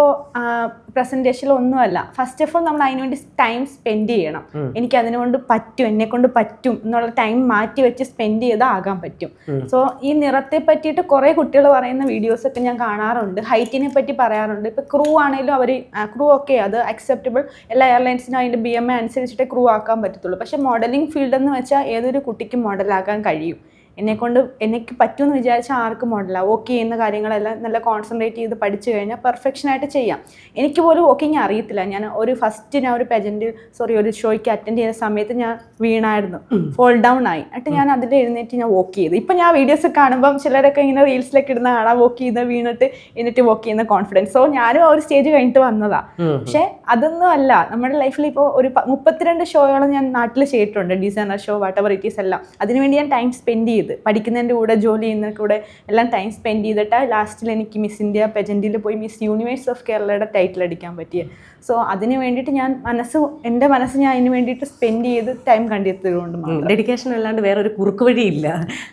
പ്രസന്റേഷനിലോ ഒന്നുമല്ല. ഫസ്റ്റ് ഓഫ് ഓൾ നമ്മൾ അതിനുവേണ്ടി ടൈം സ്പെൻഡ് ചെയ്യണം. എനിക്ക് അതിനുകൊണ്ട് പറ്റും എന്നെ കൊണ്ട് പറ്റും എന്നുള്ള ടൈം മാറ്റി വെച്ച് സ്പെൻഡ് ചെയ്താൽ ആകാൻ പറ്റും. സോ ഈ നിറത്തെ പറ്റിയിട്ട് കുറേ കുട്ടികൾ പറയുന്ന വീഡിയോസ് ഒക്കെ ഞാൻ കാണാറുണ്ട്. ഹൈറ്റിനെ പറ്റി പറയാറുണ്ട്. ഇപ്പൊ ക്രൂ ആണെങ്കിലും അവർ ക്രൂ ഒക്കെ അത് അക്സെപ്റ്റബിൾ എല്ലാ എയർലൈൻസിനും അതിന്റെ ബി എം എ അനുസരിച്ചിട്ടേ ക്രൂ ആക്കാൻ പറ്റത്തുള്ളൂ. പക്ഷേ മോഡലിംഗ് ഫീൽഡ് എന്ന് വെച്ചാൽ ഏതൊരു കുട്ടിക്കും മോഡലാക്കാൻ കഴിയും. എന്നെ കൊണ്ട് എനിക്ക് പറ്റുമെന്ന് വിചാരിച്ചാൽ ആർക്കും മോഡല വോക്ക് ചെയ്യുന്ന കാര്യങ്ങളെല്ലാം നല്ല കോൺസെൻട്രേറ്റ് ചെയ്ത് പഠിച്ചു കഴിഞ്ഞാൽ പെർഫെക്ഷൻ ആയിട്ട് ചെയ്യാം. എനിക്ക് പോലും വോക്കിങ് അറിയത്തില്ല. ഞാൻ ഒരു ഫസ്റ്റ് ഞാൻ ഒരു പെജന്റ് സോറി ഒരു ഷോയ്ക്ക് അറ്റൻഡ് ചെയ്ത സമയത്ത് ഞാൻ വീണായിരുന്നു. ഫോൾ ഡൗൺ ആയി. എന്നിട്ട് ഞാൻ അതിൽ എഴുന്നേറ്റ് ഞാൻ വോക്ക് ചെയ്തു. ഇപ്പം ഞാൻ വീഡിയോസ് കാണുമ്പം ചിലരൊക്കെ ഇങ്ങനെ റീൽസിലൊക്കെ ഇടുന്ന കാണാം വോക്ക് ചെയ്ത് വീണിട്ട് എന്നിട്ട് വോക്ക് ചെയ്യുന്ന കോൺഫിഡൻസ് സോ ഞാനും ആ ഒരു സ്റ്റേജ് കഴിഞ്ഞിട്ട് വന്നതാ. പക്ഷേ അതൊന്നും അല്ല. നമ്മുടെ ലൈഫിൽ ഇപ്പോൾ ഒരു മുപ്പത്തിരണ്ട് ഷോയോളം ഞാൻ നാട്ടിൽ ചെയ്തിട്ടുണ്ട്. Designer show whatever it is എല്ലാം. അതിനുവേണ്ടി ഞാൻ ടൈം സ്പെൻഡ് ചെയ്ത്. പഠിക്കുന്നതിന്റെ കൂടെ ജോലി ചെയ്യുന്നതിന്റെ കൂടെ എല്ലാം ടൈം സ്പെൻഡ് ചെയ്തിട്ട് ലാസ്റ്റിൽ എനിക്ക് മിസ് ഇന്ത്യ പെജന്റിൽ പോയി മിസ് യൂണിവേഴ്സ് ഓഫ് കേരളയുടെ ടൈറ്റിൽ അടിക്കാൻ പറ്റിയത് സോ അതിന് വേണ്ടിയിട്ട് ഞാൻ മനസ്സ് എന്റെ മനസ്സ് ഞാൻ അതിന് വേണ്ടിയിട്ട് സ്പെൻഡ് ചെയ്ത് ടൈം കണ്ടെത്തിയതുകൊണ്ട് മാത്രം. ഡെഡിക്കേഷൻ അല്ലാണ്ട് വേറെ ഒരു കുറുക്ക് വഴിയില്ല.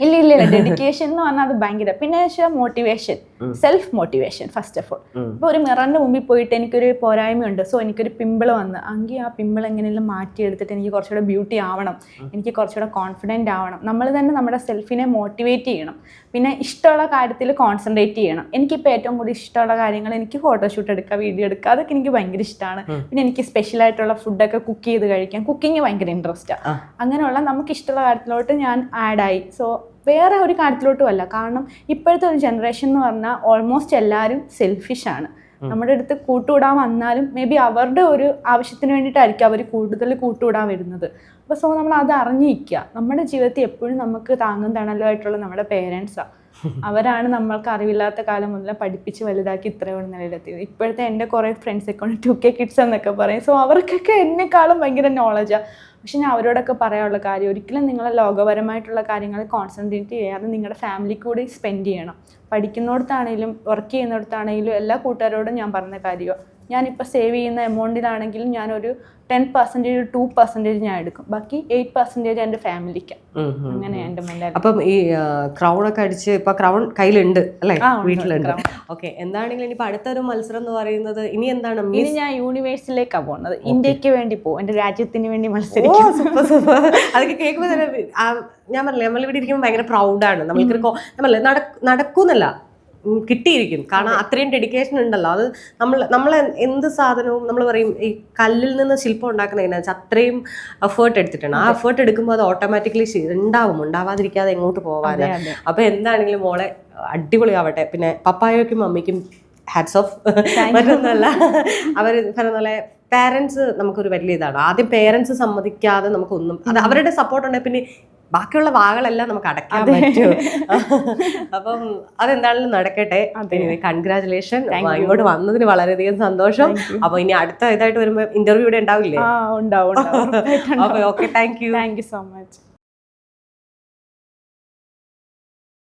ഇല്ല ഇല്ല ഇല്ല. ഡെഡിക്കേഷൻ എന്ന് പറഞ്ഞാൽ അത് ഭയങ്കര. പിന്നെ വെച്ചാൽ motivation self motivation first of all ഇപ്പൊ ഇപ്പോൾ ഒരു മിററിന്റെ മുമ്പിൽ പോയിട്ട് എനിക്കൊരു പോരായ്മയുണ്ട്. സോ എനിക്കൊരു പിമ്പിൾ വന്ന് എങ്കിൽ ആ പിമ്പിൾ എങ്ങനെയെങ്കിലും മാറ്റിയെടുത്തിട്ട് എനിക്ക് കുറച്ചുകൂടെ ബ്യൂട്ടി ആവണം. എനിക്ക് കുറച്ചുകൂടെ കോൺഫിഡന്റ് ആവണം. നമ്മൾ തന്നെ നമ്മുടെ സെൽഫിനെ മോട്ടിവേറ്റ് ചെയ്യണം. പിന്നെ ഇഷ്ടമുള്ള കാര്യത്തിൽ കോൺസെൻട്രേറ്റ് ചെയ്യണം. എനിക്കിപ്പോൾ ഏറ്റവും കൂടുതൽ ഇഷ്ടമുള്ള കാര്യങ്ങൾ എനിക്ക് ഫോട്ടോഷൂട്ട് എടുക്കുക വീഡിയോ എടുക്കുക അതൊക്കെ എനിക്ക് ഭയങ്കര ഇഷ്ടമാണ്. പിന്നെ എനിക്ക് സ്പെഷ്യൽ ആയിട്ടുള്ള ഫുഡൊക്കെ കുക്ക് ചെയ്ത് കഴിക്കാൻ കുക്കിംഗ് ഭയങ്കര ഇൻട്രസ്റ്റാണ്. അങ്ങനെയുള്ള നമുക്ക് ഇഷ്ടമുള്ള കാര്യത്തിലോട്ട് ഞാൻ ആഡായി സോ വേറെ ഒരു കാര്യത്തിലോട്ടും അല്ല കാരണം ഇപ്പോഴത്തെ ഒരു ജനറേഷൻ എന്ന് പറഞ്ഞാൽ ഓൾമോസ്റ്റ് എല്ലാവരും സെൽഫിഷാണ് നമ്മുടെ അടുത്ത് കൂട്ടുകൂടാൻ വന്നാലും മേ ബി അവരുടെ ഒരു ആവശ്യത്തിന് വേണ്ടിയിട്ടായിരിക്കും അവർ കൂടുതൽ കൂട്ടുകൂടാൻ വരുന്നത്. അപ്പോൾ സോ നമ്മൾ അത് അറിഞ്ഞിരിക്കുക. നമ്മുടെ ജീവിതത്തിൽ എപ്പോഴും നമുക്ക് താങ്ങും തണലുമായിട്ടുള്ള നമ്മുടെ പേരൻസാണ് അവരാണ് നമ്മൾക്ക് അറിവില്ലാത്ത കാലം മുതൽ പഠിപ്പിച്ച് വലുതാക്കി ഇത്രയും നിലയിലെത്തിയത്. ഇപ്പോഴത്തെ എന്റെ കുറേ ഫ്രണ്ട്സൊക്കെ ഉണ്ട്. ടു കെ കിഡ്സ് എന്നൊക്കെ പറയും. സോ അവർക്കൊക്കെ എന്നെക്കാളും ഭയങ്കര നോളജാണ് പക്ഷെ ഞാൻ അവരോടൊക്കെ പറയാനുള്ള കാര്യം ഒരിക്കലും നിങ്ങളെ ലോകപരമായിട്ടുള്ള കാര്യങ്ങൾ കോൺസെൻട്രേറ്റ് ചെയ്യാതെ നിങ്ങളുടെ ഫാമിലി കൂടി സ്പെൻഡ് ചെയ്യണം. പഠിക്കുന്നിടത്താണെങ്കിലും വർക്ക് ചെയ്യുന്നിടത്താണെങ്കിലും എല്ലാ കൂട്ടുകാരോടും ഞാൻ പറഞ്ഞ കാര്യമാണ് ഞാനിപ്പോൾ സേവ് ചെയ്യുന്ന എമൗണ്ടിലാണെങ്കിലും ഞാനൊരു ടെൻ പെർസെന്റേജ് ടു പെർസെന്റേജ് ഞാൻ എടുക്കും. ബാക്കി എയ്റ്റ് പെർസെന്റേജ് എന്റെ ഫാമിലിക്ക്. അങ്ങനെ എന്റെ മെന്റാലിറ്റി അപ്പം ഈ ക്രൗൺ ഒക്കെ അടിച്ച് ഇപ്പൊ ക്രൗൺ കയ്യിലുണ്ട് അല്ലേ? വീട്ടിലുണ്ട്. ഓക്കെ എന്താണെങ്കിലും ഇനിയിപ്പോ അടുത്തൊരു മത്സരം എന്ന് പറയുന്നത് ഇനി എന്താണ് ഇനി ഞാൻ യൂണിവേഴ്സിലേക്കാണ് പോകുന്നത് ഇന്ത്യയ്ക്ക് വേണ്ടി പോകും എന്റെ രാജ്യത്തിന് വേണ്ടി മത്സരിക്കും. Super super. അതൊക്കെ കേൾക്കുമ്പോൾ ഞാൻ പറഞ്ഞില്ലേ നമ്മളിവിടെ ഇരിക്കുമ്പോൾ ഭയങ്കര പ്രൗഡാണ് നമ്മൾക്ക് പറഞ്ഞില്ലേ നടക്കൂന്നല്ല. കിട്ടിയിരിക്കും കാരണം അത്രയും ഡെഡിക്കേഷൻ ഉണ്ടല്ലോ. അത് നമ്മൾ നമ്മൾ എന്ത് സാധനവും നമ്മൾ പറയും ഈ കല്ലിൽ നിന്ന് ശില്പം ഉണ്ടാക്കുന്നതിനെ വെച്ചാൽ അത്രയും എഫേർട്ട് എടുത്തിട്ടുണ്ട് ആ എഫേർട്ട് എടുക്കുമ്പോൾ അത് ഓട്ടോമാറ്റിക്കലി ഉണ്ടാവും. ഉണ്ടാവാതിരിക്കാതെ എങ്ങോട്ട് പോകാതെ അതെ, അതെ. അപ്പൊ എന്താണെങ്കിലും മോളെ അടിപൊളിയാവട്ടെ. പിന്നെ പപ്പായോയ്ക്കും മമ്മിക്കും ഹാറ്റ്സ് ഓഫ് മറ്റൊന്നല്ല അവർ പറഞ്ഞ പോലെ പാരൻസ് നമുക്കൊരു വലിയ ഇതാണ്. ആദ്യം പേരൻസ് സമ്മതിക്കാതെ നമുക്കൊന്നും അത് അവരുടെ സപ്പോർട്ട് ഉണ്ടെങ്കിൽ പിന്നെ ബാക്കിയുള്ള വാകളെല്ലാം നമുക്ക് അടയ്ക്കാൻ പറ്റും. അപ്പം അതെന്താണെങ്കിലും നടക്കട്ടെ. കൺഗ്രാചുലേഷൻ ഇങ്ങോട്ട് വന്നതിന് വളരെയധികം സന്തോഷം. അപ്പൊ ഇനി അടുത്ത ഇതായിട്ട് വരുമ്പോ ഇന്റർവ്യൂ ഇവിടെ ഉണ്ടാവില്ലേ? ഉണ്ടാവും okay thank you thank you so much